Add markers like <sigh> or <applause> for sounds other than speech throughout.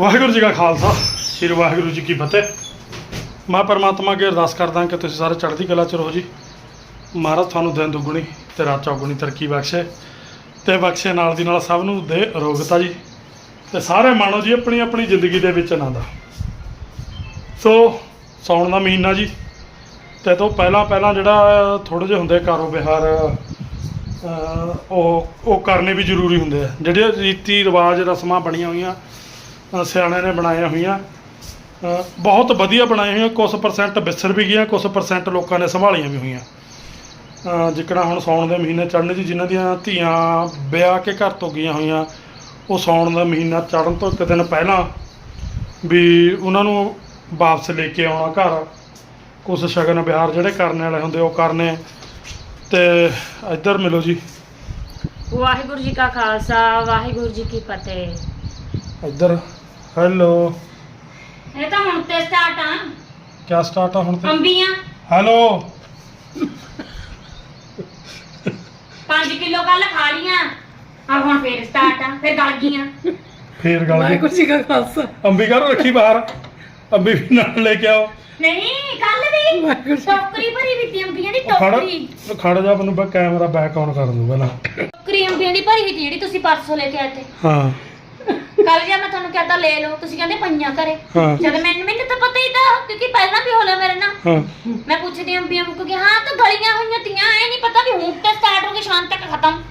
ਵਾਹਿਗੁਰੂ ਜੀ ਕਾ ਖਾਲਸਾ ਸ੍ਰੀ ਵਾਹਿਗੁਰੂ ਜੀ ਕੀ ਫਤਿਹ। ਮੈਂ ਪਰਮਾਤਮਾ ਅੱਗੇ ਅਰਦਾਸ ਕਰਦਾ ਕਿ ਤੁਸੀਂ ਸਾਰੇ ਚੜ੍ਹਦੀ ਕਲਾ ਚ ਰਹੋ ਜੀ। ਮਹਾਰਾਜ ਤੁਹਾਨੂੰ ਦਿਨ ਦੁੱਗਣੀ ਤੇ ਰਾਤ ਚੌਗੁਣੀ ਤਰੱਕੀ ਬਖਸ਼ੇ ਤੇ ਬਖਸ਼ੇ ਨਾਲ ਦੀ ਨਾਲ ਸਭ ਨੂੰ ਦੇ ਅਰੋਗਤਾ ਜੀ ਤੇ ਸਾਰੇ ਮਾਣੋ ਜੀ ਆਪਣੀ ਆਪਣੀ ਜ਼ਿੰਦਗੀ ਦੇ ਵਿੱਚ ਆਨੰਦ ਸੋ ਸੌਣ ਦਾ ਮਹੀਨਾ ਜੀ ਤੇ ਤੋਂ ਪਹਿਲਾਂ ਪਹਿਲਾਂ ਜਿਹੜਾ ਥੋੜੇ ਜਿਹੇ ਹੁੰਦੇ ਕਾਰੋਬਾਰ ਅਹ, ਉਹ ਉਹ ਕਰਨੇ ਵੀ ਜ਼ਰੂਰੀ ਹੁੰਦੇ ਆ। ਜਿਹੜੇ ਰੀਤੀ ਰਿਵਾਜ ਰਸਮਾਂ ਬਣੀਆਂ ਹੋਈਆਂ ਸਿਆਣਿਆਂ ਨੇ ਬਣਾਈਆਂ ਹੋਈਆਂ। ਬਹੁਤ ਵਧੀਆ ਬਣਾਈਆਂ ਹੋਈਆਂ। ਕੁਝ ਪਰਸੈਂਟ ਵਿਸਰ ਵੀ ਗਈਆਂ ਕੁਝ ਪਰਸੈਂਟ ਲੋਕਾਂ ਨੇ ਸੰਭਾਲੀਆਂ ਵੀ ਹੋਈਆਂ। ਜਿੱਕਣਾ ਹੁਣ ਸਾਉਣ ਦੇ ਮਹੀਨੇ ਚੜ੍ਹਨ ਜੀ ਜਿਨ੍ਹਾਂ ਦੀਆਂ ਧੀਆਂ ਵਿਆਹ ਕੇ ਘਰ ਤੋਂ ਗਈਆਂ ਹੋਈਆਂ ਉਹ ਸਾਉਣ ਦਾ ਮਹੀਨਾ ਚੜ੍ਹਨ ਤੋਂ ਇੱਕ ਦਿਨ ਪਹਿਲਾਂ ਵੀ ਉਹਨਾਂ ਨੂੰ ਵਾਪਸ ਲੈ ਕੇ ਆਉਣਾ ਘਰ। ਕੁਝ ਸ਼ਗਨ ਵਿਹਾਰ ਜਿਹੜੇ ਕਰਨ ਵਾਲੇ ਹੁੰਦੇ ਉਹ ਕਰਨੇ। ਤੇ ਇੱਧਰ ਮਿਲੋ ਜੀ। ਵਾਹਿਗੁਰੂ ਜੀ ਕਾ ਖਾਲਸਾ ਵਾਹਿਗੁਰੂ ਜੀ ਕੀ ਫਤਿਹ। ਇੱਧਰ ਹੈਲੋ ਇਹ ਤਾਂ ਹੁਣ ਤੇ ਸਟਾਰਟ ਆ। ਕਿਆ ਸਟਾਰਟ ਆ ਹੁਣ ਤੇ? ਅੰਬੀਆਂ ਹੈਲੋ 5 ਕਿਲੋ ਕੱਲ ਖਾ ਲੀਆਂ ਆ ਹੁਣ ਫੇਰ ਸਟਾਰਟ ਆ ਫੇਰ ਗਲ ਗਈਆਂ। ਫੇਰ ਗੱਲ ਵਾਹਿਗੁਰੂ ਜੀ ਕਾ ਖਾਲਸਾ। ਅੰਬੀ ਘਰ ਰੱਖੀ ਬਾਹਰ। ਅੰਬੀ ਵੀ ਨਾਲ ਲੈ ਕੇ ਆਓ। ਨਹੀਂ ਕੱਲ ਵੀ। ਵਾਹਿਗੁਰੂ ਜੀ ਟੋਕਰੀ ਭਰੀ ਵੀ ਤੀ ਅੰਬੀਆਂ ਦੀ ਖੜ ਟੋਕਰੀ। ਖੜ ਜਾ ਮੈਨੂੰ ਬਾ ਕੈਮਰਾ ਬੈਕ ਆਨ ਕਰ ਦੂੰ ਪਹਿਲਾਂ। ਟੋਕਰੀ ਅੰਬੀਆਂ ਦੀ ਭਰੀ ਵੀ ਤੀ ਜਿਹੜੀ ਤੁਸੀਂ ਪਰਸੋਂ ਲੈ ਕੇ ਆਏ ਤੇ। ਹਾਂ। ਕੱਲ ਜੇ ਮੈਂ ਤੁਹਾਨੂੰ ਕਹਤਾ ਲੈ ਲਓ ਤੁਸੀਂ ਕਹਿੰਦੇ ਪਈਆਂ ਘਰੇ। ਹਾਂ। ਜਦ ਮੈਨੂੰ ਮੈਨੂੰ ਤਾਂ ਪਤਾ ਹੀ ਤਾਂ ਕਿਉਂਕਿ ਪਹਿਲਾਂ ਵੀ ਹੋ ਲਿਆ ਮੇਰੇ ਨਾਲ। ਹਾਂ। ਮੈਂ ਪੁੱਛਦੀ ਅੰਬੀਆਂ ਮੁੱਕ ਗਈ ਹਾਂ ਤਾਂ ਗਲੀਆਂ ਹੋਈਆਂ ਤੀਆਂ ਐ ਨਹੀਂ ਪਤਾ ਵੀ ਹੁਣ ਤੇ ਸਟਾਰਟ ਹੋ ਗਈ ਸ਼ਾਮ ਤੱਕ ਖਤਮ।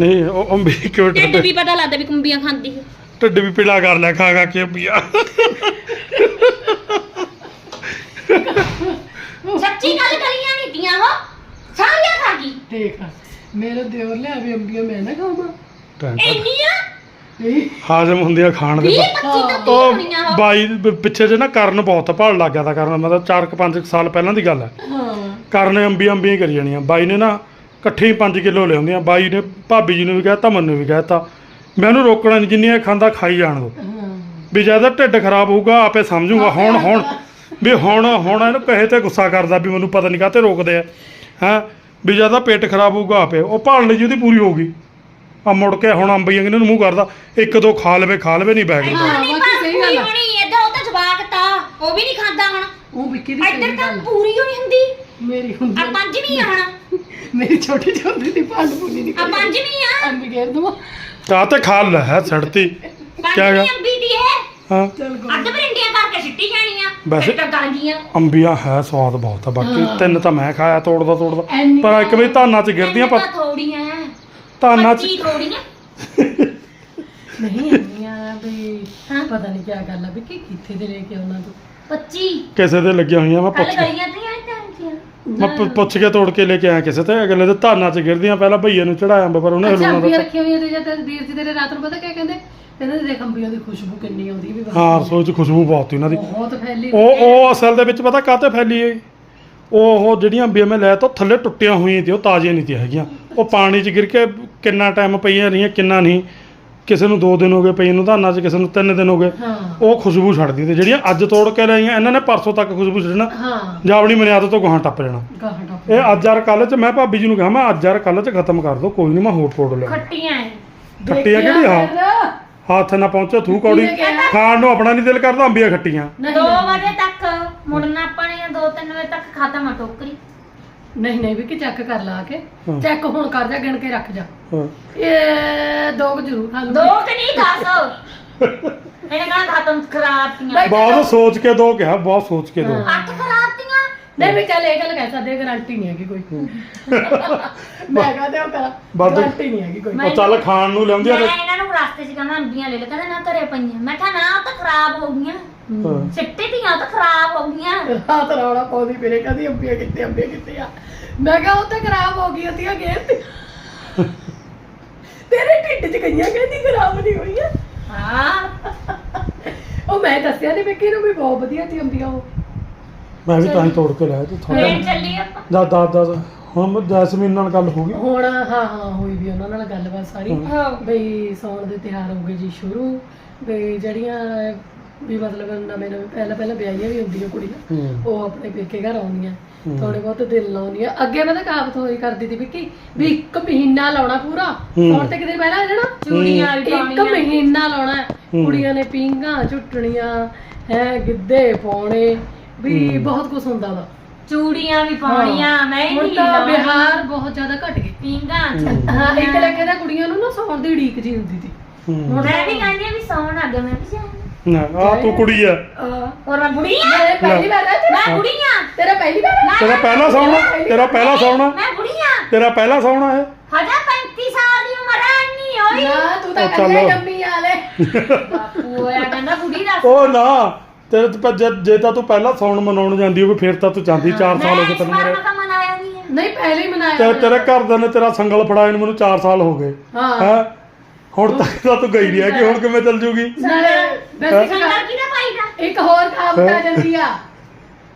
ਨਹੀਂ ਉਹ ਅੰਬੀ ਕਿਉਂ ਢਿੱਡ ਢਿੱਡ ਵੀ ਪਤਾ ਲੱਗਦਾ ਵੀ ਕੁੰਬੀਆਂ ਖਾਂਦੀ ਹੈ ਢਿੱਡ ਵੀ ਪੀਲਾ ਕਰ ਲਿਆ ਖਾ ਖਾ ਕੇ ਅੰਬੀਆਂ ਸੱਚੀ ਗੱਲ ਗਲੀਆਂ ਨਹੀਂ ਤੀਆਂ ਉਹ ਸਾਰੀਆਂ ਖਾ ਗਈ। ਦੇਖ ਮੇਰੇ ਦਿਓਰ ਲਿਆ ਵੀ ਅੰਬੀਆਂ ਮੈਂ ਨਾ ਖਾਵਾਂ। ਟੈਂ ਟੈਂ। ਇੰਨੀਆਂ? ਹਾਜ਼ਮ ਹੁੰਦੀਆਂ ਖਾਣ ਦੇ 20 ਬਾਅਦ। 25 ਤਾਂ ਤੀਆਂ ਉਹ ਹੋਣੀਆਂ ਉਹ ਬਾਈ ਪਿੱਛੇ ਜੇ ਨਾ ਕਰਨ ਬਹੁਤ ਭਾਲ ਲੱਗ ਗਿਆ ਤਾਂ ਕਰਨ ਮਤਲਬ 4-5 ਸਾਲ ਪਹਿਲਾਂ ਦੀ ਗੱਲ ਹੈ ਹਾਂ। ਕਰਨ ਨੇ ਅੰਬੀਆਂ ਅੰਬੀਆਂ ਕਰੀ ਜਾਣੀਆਂ। ਬਾਈ ਨੇ ਨਾ ਇਕੱਠੀ 5 ਕਿਲੋ ਲਿਆਉਂਦੀਆਂ ਬਾਈ ਨੇ ਭਾਬੀ ਜੀ ਨੂੰ ਵੀ ਕਹਿਤਾ ਮੈਨੂੰ ਵੀ ਕਹਿਤਾ। ਮੈਂ ਉਹਨੂੰ ਰੋਕਣਾ ਨਹੀਂ ਜਿੰਨੀਆਂ ਇਹ ਖਾਂਦਾ ਖਾਈ ਜਾਣ ਦੋ ਹਾਂ। ਵੀ ਇਹਦਾ ਢਿੱਡ ਖਰਾਬ ਹੋਊਗਾ ਆਪੇ ਸਮਝੂਗਾ ਹੁਣ ਹੁਣ। ਵੀ ਹੁਣ ਹੁਣ ਇਹਨੂੰ ਕਹੇ ਤੇ ਗੁੱਸਾ ਕਰਦਾ ਵੀ ਮੈਨੂੰ ਪਤਾ ਨਹੀਂ ਕਾਹਤੇ ਰੋਕਦੇ ਆ। ਹੈਂ? ਵੀ ਇਹਦਾ ਪੇਟ ਖਰਾਬ ਹੋਊਗਾ ਆਪੇ ਉਹ ਭਾਲ ਲਈ ਜੀ ਉਹਦੀ ਪੂਰੀ ਹੋ ਗਈ। ਆ ਮੁੜ ਕੇ ਹੁਣ ਅੰਬੀਆਂ ਕਿਹਨੂੰ ਮੂੰਹ ਕਰਦਾ ਇੱਕ ਦੋ ਖਾ ਲਵੇ ਖਾ ਲਵੇ ਨਹੀਂ ਬੈਗ ਹਾਂ, ਬਾਕੀ ਸਹੀ ਗੱਲ ਆ। ਉਹ ਤਾਂ ਜਵਾਕ ਤਾਂ ਉਹ ਵੀ ਨਹੀਂ ਖਾਂਦਾ ਹੁਣ। ਉਹ ਵਿੱਕੀ ਦੀ ਇੱਧਰ ਸਹੀ ਤਾਂ ਗੱਲ ਪੂਰੀ ਹੋਣੀ ਹੁੰਦੀ। ਮੇਰੀ ਹੁੰਦੀ ਆ ਪੰਜਵੀਂ ਆ ਹੁਣ। <laughs> ਮੇਰੀ ਛੋਟੀ ਛੋਟੀ ਦੀ ਭੰਡ ਭੁੰਨੀ ਨਹੀਂ ਆ ਪੰਜਵੀਂ ਆ। ਅੰਬੀ ਘੇਰ ਦਵਾ। ਤਾਂ ਤੇ ਖਾ ਲੈ ਹੈ ਸੜਤੀ। ਕਿਆ ਪੰਜਵੀਂ ਗਾ? ਅੰਬੀ ਦੀ ਹੈ। ਹਾਂ। ਚੱਲ ਅੱਧ ਬਰਿੰਡੀਆਂ ਕਰਕੇ ਸਿੱਟੀ ਜਾਣੀਆਂ ਵੈਸੇ- ਫਿਰ ਤਾਂ ਗਲ ਗਈਆਂ। ਅੰਬੀਆਂ ਹੈ ਸਵਾਦ ਬਹੁਤ ਆ ਬਾਕੀ ਹਾਂ। ਤਿੰਨ ਤਾਂ ਮੈਂ ਖਾਇਆ ਤੋੜਦਾ ਤੋੜਦਾ। ਐਨੀ ਪਰ ਇੱਕ ਵੀ ਧਾਨਾਂ 'ਚ ਗਿਰਦੀਆਂ ਪਰ ਥੋੜੀਆਂ। ਧਾਨਾਂ 'ਚ ਪੱਚੀ ਨਹੀਂ ਅੰਬੀਆਂ ਵੀ ਹਾਂ। ਪਤਾ ਨਹੀਂ ਕੀ ਗੱਲ ਆ ਵਿੱਕੀ ਕਿੱਥੇ ਦੇ ਲੈ ਕੇ ਆਉਣਾ ਤੂੰ। 25 ਕਿਸੇ ਦੇ ਲੱਗੀਆਂ ਹੋਈਆਂ ਮੈਂ ਕੱਲ ਪੁੱਛ ਕੇ ਗਲੀਆਂ ਤੇ ਆਈ ਤਾਂ ਮੈਂ ਪੁ- ਪੁੱਛ ਕੇ ਤੋੜ ਕੇ ਲੈ ਕੇ ਆਇਆ ਕਿਸੇ ਤੇ ਅਗਲੇ ਦੇ ਧਾਨਾਂ 'ਚ ਗਿਰਦੀਆਂ ਪਹਿਲਾਂ ਭਈਏ ਨੂੰ ਚੜਾਇਆ ਪਰ ਉਹਨੇ ਅੱਛਾ ਹਲੂਣਾ ਅੰਬੀਆਂ ਦਿੱਤਾ ਰੱਖੀਆਂ ਹੋਈਆਂ ਤੇ ਜਦ ਵੀਰ ਜੀ ਤੇਰੇ ਰਾਤ ਨੂੰ ਪਤਾ ਕੀ ਕਹਿੰਦੇ? ਕਹਿੰਦੇ ਦੇਖ ਅੰਬੀਆਂ ਦੀ ਖੁਸ਼ਬੂ ਕਿੰਨੀ ਆਉਂਦੀ ਵੀ ਬਸ। ਹਾਂ ਰਸੋਈ 'ਚ ਖੁਸ਼ਬੂ ਬਹੁਤ ਸੀ ਉਹਨਾਂ ਦੀ। ਬਹੁਤ ਫੈਲੀ ਉਹ ਉਹ ਅਸਲ ਦੇ ਵਿੱਚ ਪਤਾ ਕਾਤੇ ਫੈਲੀ ਹੈ ਉਹ ਉਹ ਜਿਹੜੀਆਂ ਅੰਬੀਆਂ ਮੈਂ ਲੈ ਤਾਂ ਥੱਲੇ ਟੁੱਟੀਆਂ ਹੋਈਆਂ ਸੀ ਉਹ ਤਾਜ਼ੀਆਂ ਨਹੀਂ ਸੀ ਹੈਗੀਆਂ। ਉਹ ਪਾਣੀ 'ਚ ਗਿਰ ਕੇ ਕਿੰਨਾ ਟਾਈਮ ਪਈਆਂ ਰਹੀਆਂ ਕਿੰਨਾ ਨਹੀਂ। ਕਿਸੇ ਨੂੰ 2 ਦਿਨ ਹੋ ਗਏ ਪਈ ਨੂੰ ਧਾਨਾਂ 'ਚ ਕਿਸੇ ਨੂੰ 3 ਦਿਨ ਹੋ ਗਏ। ਹਾਂ। ਉਹ ਖੁਸ਼ਬੂ ਛੱਡਦੀ ਤੇ ਜਿਹੜੀਆਂ ਅੱਜ ਤੋੜ ਕੇ ਲਾਈਆਂ ਇਹਨਾਂ ਨੇ ਪਰਸੋਂ ਤੱਕ ਖੁਸ਼ਬੂ ਛੱਡਣਾ। ਹਾਂ। ਜਾਂ ਆਪਣੀ ਮਨਿਆਦ ਤੋਂ ਗਾਹਾਂ ਟੱਪ ਜਾਣਾ। ਗਾਹਾਂ ਟੱਪ ਇਹ ਅੱਜ ਯਾਰ ਕੱਲ 'ਚ ਮੈਂ ਭਾਬੀ ਜੀ ਨੂੰ ਕਿਹਾ ਮੈਂ ਅੱਜ ਯਾਰ ਕੱਲ 'ਚ ਖਤਮ ਕਰ ਦੋ ਕੋਈ ਨਹੀਂ ਮੈਂ ਹੋਰ ਤੋੜ ਲਿਆ ਖੱਟੀਆਂ ਐ। ਖੱਟੀਆਂ ਕਿਹੜੀ ਆ? ਹੱਥ ਨਾ ਪਹੁੰਚੇ ਥੂ ਕੌੜੀ। ਖਾਣ ਨੂੰ ਆਪਣਾ ਨਹੀਂ ਦਿਲ ਕਰਦਾ ਅੰਬੀਆਂ ਖੱਟੀਆਂ। ਨਹੀਂ। 2 ਵਜੇ ਤੱਕ ਮੁੜਨਾ ਆਪਾਂ ਨੇ 2-3 ਵਜੇ ਤੱਕ ਖਤਮ ਆ ਟੋਕਰੀ। ਨਹੀਂ ਨਹੀਂ ਵੀ ਕਿ ਚੈੱਕ ਕਰ ਲਾ ਕੇ। ਹਾਂ। ਚੈੱਕ ਹੁਣ ਕਰ ਜਾ ਗਿਣ ਕੇ ਰੱਖ ਜਾ। ਹਾਂ। ਇਹ ਦੋ ਕੁ ਜ਼ਰੂਰ ਖਾ ਦੋ ਲੂੰਗੀ ਕਿ ਨਹੀਂ ਦੱਸ। ਇਹਨੇ ਕਹਾਂ ਖਤਮ ਖਰਾਬਤੀਆਂ ਨਹੀਂ। ਬਹੁਤ ਸੋਚ ਕੇ ਦੋ ਕਿਹਾ ਬਹੁਤ ਸੋਚ ਕੇ ਦੋ। ਹਾਂ। ਅੱਠ ਖਰਾਬਤੀਆਂ ਨਹੀਂ ਵੀ ਚੱਲ ਇਹ ਗੱਲ ਕਹਿ ਸਕਦੇ ਗਾਰੰਟੀ ਨਹੀਂ ਹੈਗੀ ਕੋਈ। ਮੈਂ ਕਹਦੇ ਉਹ ਕਰਾਂ ਵੱਧ- ਗਾਰੰਟੀ ਨਹੀਂ ਹੈਗੀ ਕੋਈ। ਉਹ ਚੱਲ ਖਾਣ ਨੂੰ ਲਿਆਉਂਦੀਆਂ ਮੈਂ ਤੇ ਇਹਨਾਂ ਨੂੰ ਰਸਤੇ 'ਚ ਕਹਾਂ ਅੰਬੀਆਂ ਲੈ ਲੈ। ਕਹਿੰਦਾ ਨਾ ਘਰੇ ਪਈਆਂ। ਮੈਂ ਕਿਹਾ ਨਾ ਉਹ ਤਾਂ ਖਰਾਬ ਹੋ ਗਈਆਂ ਹਾਂ। ਸਿੱਟੇ ਦੀਆਂ ਉਹ ਤਾਂ ਖਰਾਬ ਹੋ ਗਈਆਂ ਰਾਤ ਰੌਲਾ ਪਾਉਂਦੀ ਮੇਰੇ ਕਦੀ ਅੰਬੀਆਂ ਕਿੱਥੇ ਅੰਬੀਆਂ ਕਿੱਥੇ ਆ? ਮੈਂ ਕਿਹਾ ਉਹ ਤਾਂ ਖਰਾਬ ਹੋ ਗਈ ਉਹਦੀਆਂ ਤੇ। ਤੇਰੇ ਢਿੱਡ 'ਚ ਗਈਆਂ ਕਹਿੰਦੀ ਖਰਾਬ ਨਹੀਂ ਹੋਈਆਂ। ਹਾਂ। ਉਹ ਮੈਂ ਦੱਸਿਆ ਨਹੀਂ ਵਿੱਕੀ ਨੂੰ ਵੀ ਬਹੁਤ ਵਧੀਆ ਸੀ ਅੰਬੀਆਂ ਉਹ। ਮੈਂ ਵੀ ਤਾਂ ਹੀ ਤੋੜ ਕੇ ਲਿਆ ਤੇ ਥੋੜਾ ਫੇਰ ਚੱਲੀ ਆਪਾਂ। ਦਾ ਦਾ ਦਾ ਹੁਣ ਜੈਸਮੀਨ ਨਾਲ ਗੱਲ ਹੋ ਗਈ। ਹੁਣ ਹਾਂ ਹਾਂ ਹੋਈ ਵੀ ਉਹਨਾਂ ਨਾਲ ਗੱਲਬਾਤ ਸਾਰੀ। ਹਾਂ। ਬਈ ਸੌਣ ਦੇ ਤਿਉਹਾਰ ਹੋ ਗਏ ਜੀ ਸ਼ੁਰੂ। ਬਈ ਜਿਹੜੀਆਂ ਵੀ ਮਤਲਬ ਨਵੇਂ ਨਵੇਂ ਪਹਿਲਾਂ ਪਹਿਲਾਂ ਵਿਆਹੀਆਂ ਵੀ ਹੁੰਦੀਆਂ ਕੁੜੀਆਂ ਹੂੰ। ਉਹ ਆਪਣੇ ਪੇਕੇ ਘਰ ਆਉਂਦੀਆਂ। ਥੋੜੇ ਬਹੁਤ ਦਿਲ ਲਾਉਂਦੀਆਂ ਅੱਗੇ ਮੈਂ ਤਾਂ ਕਾਬਤ ਹੋਈ ਕਰਦੀ ਸੀ ਵਿੱਕੀ ਵੀ ਇੱਕ ਮਹੀਨਾ ਲਾਉਣਾ ਪੂਰਾ ਹੂੰ। ਹੁਣ ਤੇ ਕਿਤੇ ਪਹਿਲਾਂ ਜਾਣਾ ਚੂੜੀਆਂ ਵੀ ਇੱਕ ਪਾਉਣੀਆਂ ਮਹੀਨਾ ਲਾਉਣਾ ਹੈ। ਹੂੰ। ਕੁੜੀਆਂ ਨੇ ਪੀਂਘਾਂ ਝੁੱਟਣੀਆਂ ਹੈ ਗਿੱਧੇ ਪਾਉਣੇ ਵੀ। ਬਹੁਤ ਕੁਝ ਹੁੰਦਾ ਵਾ ਚੂੜੀਆਂ ਵੀ ਪਾਉਣੀਆਂ ਮੈਂ ਹੁਣ ਨਹੀਂ ਤਾਂ ਬਿਹਾਰ ਬਹੁਤ ਜ਼ਿਆਦਾ ਘਟ ਗਈ ਪਿੰਗਾ ਹੂੰ। ਇੱਕ ਲੱਗੇ ਤਾਂ ਕੁੜੀਆਂ ਨੂੰ ਨਾ ਸੌਣ ਦੀ ਉਡੀਕ ਜੀ ਹੁੰਦੀ ਸੀ ਹੂੰ। ਮੈਂ ਵੀ ਕਹਿੰਦੀ ਆ ਵੀ ਸੌਣ ਆ ਗਿਆ ਮੈਂ ਵੀ ਜਾਣਾ ਨਾ ਆ ਤੂੰ ਕੁੜੀ ਆ। ਹੋਰ ਮੈਂ ਬੁੜੀ ਆ? ਮੈਂ ਪਹਿਲੀ ਵਾਰ ਆ ਤੇਰਾ? ਮੈਂ ਬੁੜੀ ਆ। ਤੇਰਾ ਪਹਿਲੀ ਵਾਰ ਆ? ਤੇਰਾ ਪਹਿਲਾ ਸੌਣਾ ਤੇਰਾ ਪਹਿਲਾ ਸੌਣਾ। ਮੈਂ ਬੁੜੀ ਆ। ਤੇਰਾ ਪਹਿਲਾ ਸੌਣਾ ਹੈ ਹਜਾ 35 ਸਾਲ ਦੀ ਉਮਰ ਹੈ ਨਹੀਂ ਹੋਈ। ਨਾ ਤੂੰ ਤਾਂ ਕੱਲੇ। ਜੰਮੀ ਆਲੇ ਬਾਪੂ ਹੋਇਆ ਕਹਿੰਦਾ ਬੁੜੀ ਦਾ ਉਹ ਨਾ ਤੇਰੇ ਤੇ ਜੇ- ਜੇ ਤਾਂ ਤੂੰ ਪਹਿਲਾਂ ਸੌਣ ਮਨਾਉਣ ਜਾਂਦੀ ਹੋਵੇ ਫਿਰ ਤਾਂ ਤੂੰ ਜਾਂਦੀ 4 ਸਾਲ ਹੋ ਗਏ ਤੈਨੂੰ ਮੇਰੇ। ਮੈਂ ਤਾਂ ਮਨਾਇਆ ਨਹੀਂ ਹੈ। ਨਹੀਂ ਪਹਿਲੇ ਹੀ ਮਨਾਇਆ ਤੇ ਤੇਰੇ ਘਰਦਿਆਂ ਨੇ ਤੇਰਾ ਸੰਗਲ ਫੜਾਏ ਨੂੰ ਮੈਨੂੰ 4 ਸਾਲ ਹੋ ਗਏ। ਹਾਂ। ਹੈ? ਹੁਣ ਤੱਕ ਤਾਂ ਤੂੰ ਗਈ ਨਹੀਂ ਹੈਗੀ ਹੁਣ ਕਿਵੇਂ ਚੱਲ ਜੂਗੀ? ਵੈਸੇ ਸੰਗਲ ਇੱਕ- ਕਿਹਦਾ ਪਾਈਦਾ ਇੱਕ ਹੋਰ ਕੰਮ ਆ ਜਾਂਦੀ ਆ।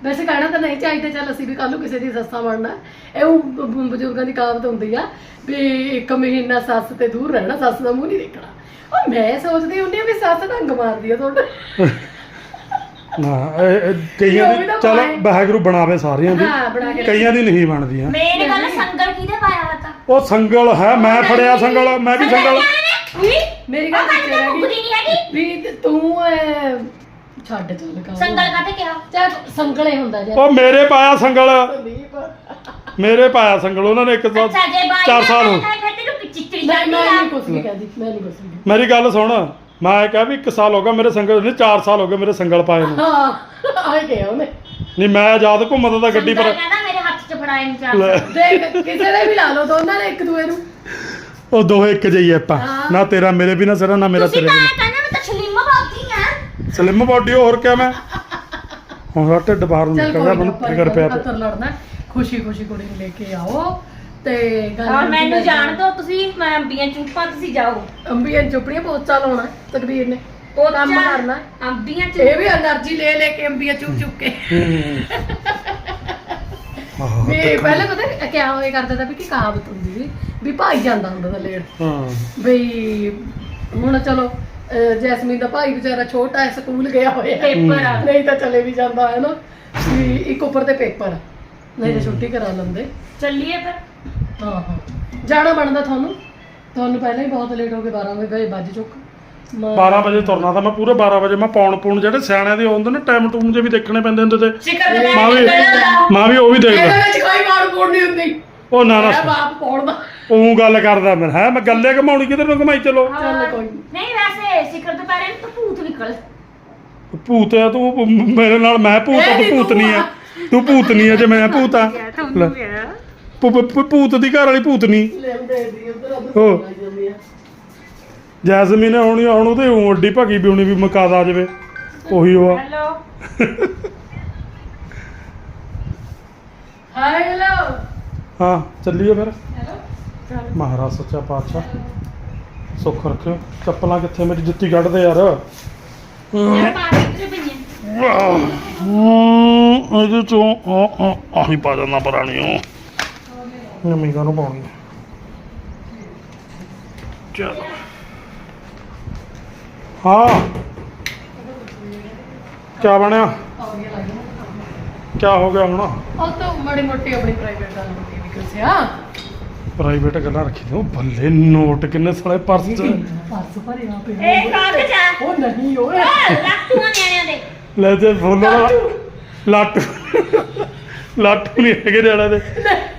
ਵੈਸੇ ਕਹਿਣਾ ਤਾਂ ਨਹੀਂ ਚਾਹੀਦਾ ਚੱਲ ਅਸੀਂ ਵੀ ਕੱਲ ਨੂੰ ਕਿਸੇ ਦੀ ਸੱਸਾਂ ਬਣਨਾ। ਇਹ ਉਹ ਬ- ਬ- ਬਜ਼ੁਰਗਾਂ ਦੀ ਕਹਾਵਤ ਹੁੰਦੀ ਆ ਵੀ ਇੱਕ ਮਹੀਨਾ ਸੱਸ ਤੇ ਦੂਰ ਰਹਿਣਾ ਸੱਸ ਦਾ ਮੂੰਹ ਨਹੀਂ ਦੇਖਣਾ। ਉਹ ਮੈਂ ਸੋਚਦੀ ਹੁੰਦੀ ਆ ਵੀ ਸੱਸ ਢੰਗ ਮਾਰਦੀ ਆ ਤੁਹਾਡੇ। ਨਾ ਇਹ- ਇਹ ਕਈਆਂ ਉਹ ਵੀ ਦੀ ਤਾਂ ਚਲ ਪਾਏ। ਵਾਹਿਗੁਰੂ ਬਣਾਵੇ ਸਾਰਿਆਂ ਦੀ। ਹਾਂ ਬਣਾ ਕੇ ਕਈਆਂ ਦੀ ਨਹੀਂ ਬਣਦੀਆਂ। ਮੇਰੇ ਗੱਲ ਸੰਗਲ ਕਿਹਦੇ ਪਾਇਆ ਉਹ ਸੰਗਲ ਹੈ ਮੈਂ ਫੜਿਆ ਸੰਗਲ ਮੈਂ ਵੀ ਸੰਗਲ ਮੇਰੀ ਗੱਲ ਬੁੜੀ ਨਹੀਂ ਹੈਗੀ। ਵੀ ਤੇ ਤੂੰ ਛੱਡ ਚੱਲ ਕਾ ਸੰਗਲ ਕਾਤੇ ਕਿਹਾ? ਚਾਹ ਸੰਗਲੇ ਹੁੰਦਾ ਜਾ। ਉਹ ਮੇਰੇ ਪਾਇਆ ਸੰਗਲ। ਮੇਰੇ ਪਾਇਆ ਸੰਗਲ ਉਹਨਾਂ ਨੇ ਇੱਕ ਸਾਲ ਅੱਛਾ ਜੇ ਬਾਈ ਚਾਰ ਸਾਲ ਹੋ ਫਿਰ ਤੈਨੂੰ ਨਹੀਂ ਮੈਂ ਨਹੀਂ ਕਹਿੰਦੀ ਮੈਂ ਨਹੀਂ। ਮੇਰੀ ਗੱਲ ਸੁਣ ਮੈਂ ਕਿਹਾ ਵੀ 1 ਸਾਲ ਹੋ ਗਿਆ ਮੇਰੇ ਸੰਗਲ ਨਹੀਂ 4 ਸਾਲ ਹੋ ਗਏ ਮੇਰੇ ਸੰਗਲ ਪਾਏ ਨੂੰ। ਹਾਂ ਆਏ ਗਿਆ ਉਹਨੇ। ਨਹੀਂ ਮੈਂ ਆਜ਼ਾਦ ਘੁੰਮਦਾ ਤਾਂ ਗੱਡੀ ਪਰ ਕਹਿੰਦਾ ਮੇਰੇ ਹੱਥ 'ਚ ਫੜਾਏ ਨੂੰ ਚਾਰ ਲੈ, ਦੇਖ ਕਿਸੇ ਦੇ ਵੀ ਲਾ ਲਓ ਦੋਨਾਂ ਨੇ ਇੱਕ ਦੂਏ ਨੂੰ। ਉਹ ਦੋਹੇ ਇੱਕ ਜਿਹੀ ਆਪਾਂ। ਨਾ ਤੇਰਾ ਮੇਰੇ ਵੀ ਨਾ ਸਿਰਾ ਨਾ ਮੇਰਾ ਤੁਸੀਂ ਤੇਰੇ ਤਾਂ ਕਹਿੰਦੇ ਮੈਂ ਤਾਂ ਛਲੀਮਾ ਬਾਕੀ ਆ। ਸਲਿਮ ਬਾਡੀ ਹੋਰ ਕਿਆ ਮੈਂ? ਹੁਣ ਸਾਡਾ ਢਿੱਡ ਬਾਹਰ ਨੂੰ ਚੱਲ ਨਿਕਲ ਰਿਹਾ ਲੜਨਾ ਖੁਸ਼ੀ ਖੁਸ਼ੀ ਕੁੜੀ ਲੈ ਕੇ ਆਓ ਤੇ ਔਰ ਮੈਨੂੰ ਜਾਣ? ਦਿਓ ਤੁਸੀਂ ਮੈਂ ਅੰਬੀਆਂ ਚੂਪਾਂ ਤੁਸੀਂ ਜਾਓ। ਅੰਬੀਆਂ ਚੁਪੜੀਆਂ ਪੋਚਾ ਲਾਉਣਾ ਤਕਰੀਰ ਨੇ। ਉਹ ਕੰਮ ਕਰਨਾ। ਅੰਬੀਆਂ ਚ ਇਹ ਵੀ એનર્ਜੀ ਲੈ ਲੈ ਕੇ ਅੰਬੀਆਂ ਚੁੱਪ ਚੁੱਪ ਵੀ ਪਹਿਲੇ ਪਤਾ ਕਿਆ ਹੋਏ ਕਰਦਾ ਤਾਂ ਵੀ ਕੀ ਕਹਾਵਤ ਹੁੰਦੀ ਸੀ ਵੀ ਭਾਈ ਜਾਂਦਾ ਹੁੰਦਾ ਤਾਂ ਹਾਂ। ਬਈ ਹੁਣ ਚਲੋ ਅਹ ਜੈਸਮੀਨ ਦਾ ਭਾਈ ਵਿਚਾਰਾ ਛੋਟਾ ਹੈ ਸਕੂਲ ਗਿਆ ਹੋਇਆ। ਹੈ। ਪੇਪਰ ਆ। ਨਹੀਂ ਤਾਂ ਚਲੇ ਵੀ ਜਾਂਦਾ ਹੈ ਨਾ ਵੀ ਇੱਕ ਉੱਪਰ ਤੇ ਪੇਪਰ ਆ। ਨਹੀਂ ਤਾਂ ਛੁੱਟੀ ਕਰਾ ਲੈਂਦੇ। ਚੱਲੀਏ ਫਿਰ। ਹਾਂ ਹਾਂ ਜਾਣਾ ਬਣਦਾ ਤੁਹਾਨੂੰ? ਤੁਹਾਨੂੰ ਪਹਿਲਾਂ ਹੀ ਬਹੁਤ ਲੇਟ ਹੋ ਗਏ 12 ਵਜੇ ਗਏ ਵੱਜ ਚੁੱਕ। 12 ਵਜੇ ਤੁਰਨਾ ਤਾਂ ਮੈਂ ਪੂਰੇ 12 ਵਜੇ ਮੈਂ ਪੌਣ ਪੂਣ ਜਿਹੜੇ ਸਿਆਣਿਆਂ ਦੇ ਹੁੰਦੇ ਨੇ ਟਾਈਮ ਟੂਮ ਜੇ ਵੀ ਦੇਖਣੇ ਪੈਂਦੇ ਹੁੰਦੇ ਤੇ। ਮਾਂ ਵੀ ਮਾਂ ਵੀ ਉਹ ਵੀ ਦੇਖਦਾ। ਇਹਦੇ ਵਿੱਚ ਕੋਈ ਮਾਰ ਕੋੜ ਨਹੀਂ ਹੁੰਦੀ। ਉਹ ਨਾ ਮੇਰਾ ਨਾ ਬਾਪ ਪੌੜਦਾ ਉਹ ਗੱਲ ਕਰਦਾ ਮੈਂ ਹੈ ਮੈਂ ਗੱਲੇ ਘਮਾਉਣੀ ਕਿਧਰ ਨੂੰ ਘਮਾਈ ਚਲੋ? ਚੱਲ ਕੋਈ ਨੀ। ਨਹੀਂ ਵੈਸੇ ਸਿਕਰ ਦੁਪਹਿਰੇ ਨੂੰ ਤਾਂ ਭੂਤ ਨਿਕਲ। ਭੂਤ ਆ ਤੂੰ ਮੇਰੇ ਨਾਲ ਮੈਂ ਭੂਤ ਆ, ਤੂੰ ਭੂਤ ਨਹੀਂ ਆ। ਤੂੰ ਭੂਤ ਨਹੀਂ ਆ ਜੇ ਮੈਂ ਭੂਤ ਆ। ਲੈ। ਭੂ- ਭੂ- ਭੂ- ਭੂਤ ਦੀ ਘਰ ਵਾਲੀ ਭੂਤ ਨਹੀਂ ਲਿਆਉਂਦੇ ਦੀ ਉਧਰ ਹੋ। ਉਧਰ ਜਾਂਦੀ ਆ। ਜੈਸਮੀਨ ਆਉਣੀ ਹੁਣ ਉਹਦੇ ਅੱਡੀ ਭਗੀ ਵੀ ਹੋਣੀ ਵੀ ਮਕਾਦ ਆ ਜਾਵੇ। ਉਹੀ ਆ। ਹੈਲੋ। ਹਾਏ ਹੈਲੋ। ਹਾਂ ਚੱਲੀਏ ਫਿਰ। ਹੈਲੋ। ਚੱਲ ਮਹਾਰਾਜ ਸੱਚਾ ਪਾਤਸ਼ਾਹ। ਸੁੱਖ ਰੱਖਿਓ। ਚੱਪਲਾਂ ਕਿੱਥੇ ਮੇਰੀ ਜੁੱਤੀ ਕੱਢ ਦੇ ਯਾਰ ਯਾਰ ਬਾਹਰ ਕਿੱਥੇ ਪਈਆਂ ਹੂੰ ਇਹਦੇ ਚੋਂ ਆ- ਆ- ਆਹੀ ਪਾ ਜਾਂਦਾ ਪੁਰਾਣੀ ਉਹ ਨਵੀਂ ਕਾਹਨੂੰ ਪਾਉਣੀ ਚਲ। ਹਾਂ। ਕੀ ਬਣਿਆ? ਆਉਣੀਆਂ ਲੱਗ ਗਈਆਂ ਕੀ ਹੋ ਗਿਆ ਹੁਣ? ਉਹ ਤਾਂ ਮਾੜੀ ਮੋਟੀ ਆਪਣੀ ਪ੍ਰਾਈਵੇਟ ਗੱਲ ਹੁੰਦੀ ਵੀ ਪ੍ਰਾਈਵੇਟ ਗੱਲਾਂ ਰੱਖੀ ਦੇ ਉਹ ਬੱਲੇ ਨੋਟ ਕਿੰਨੇ ਸਾਲੇ ਪਰਸ ਚ। ਪਰਸ ਭਰਿਆ ਪਿਆ ਇਹ ਕਾਗ ਜਾ ਉਹ ਨਹੀਂ ਓਏ। ਲੱਟੂਆਂ ਨਿਆਣਿਆਂ ਦੇ। ਲੈ ਤੇ ਫੋਨ ਲੱਟ। ਲੱਟ। ਨਹੀਂ ਹੈਗੇ ਨਿਆਣੇ ਦੇ।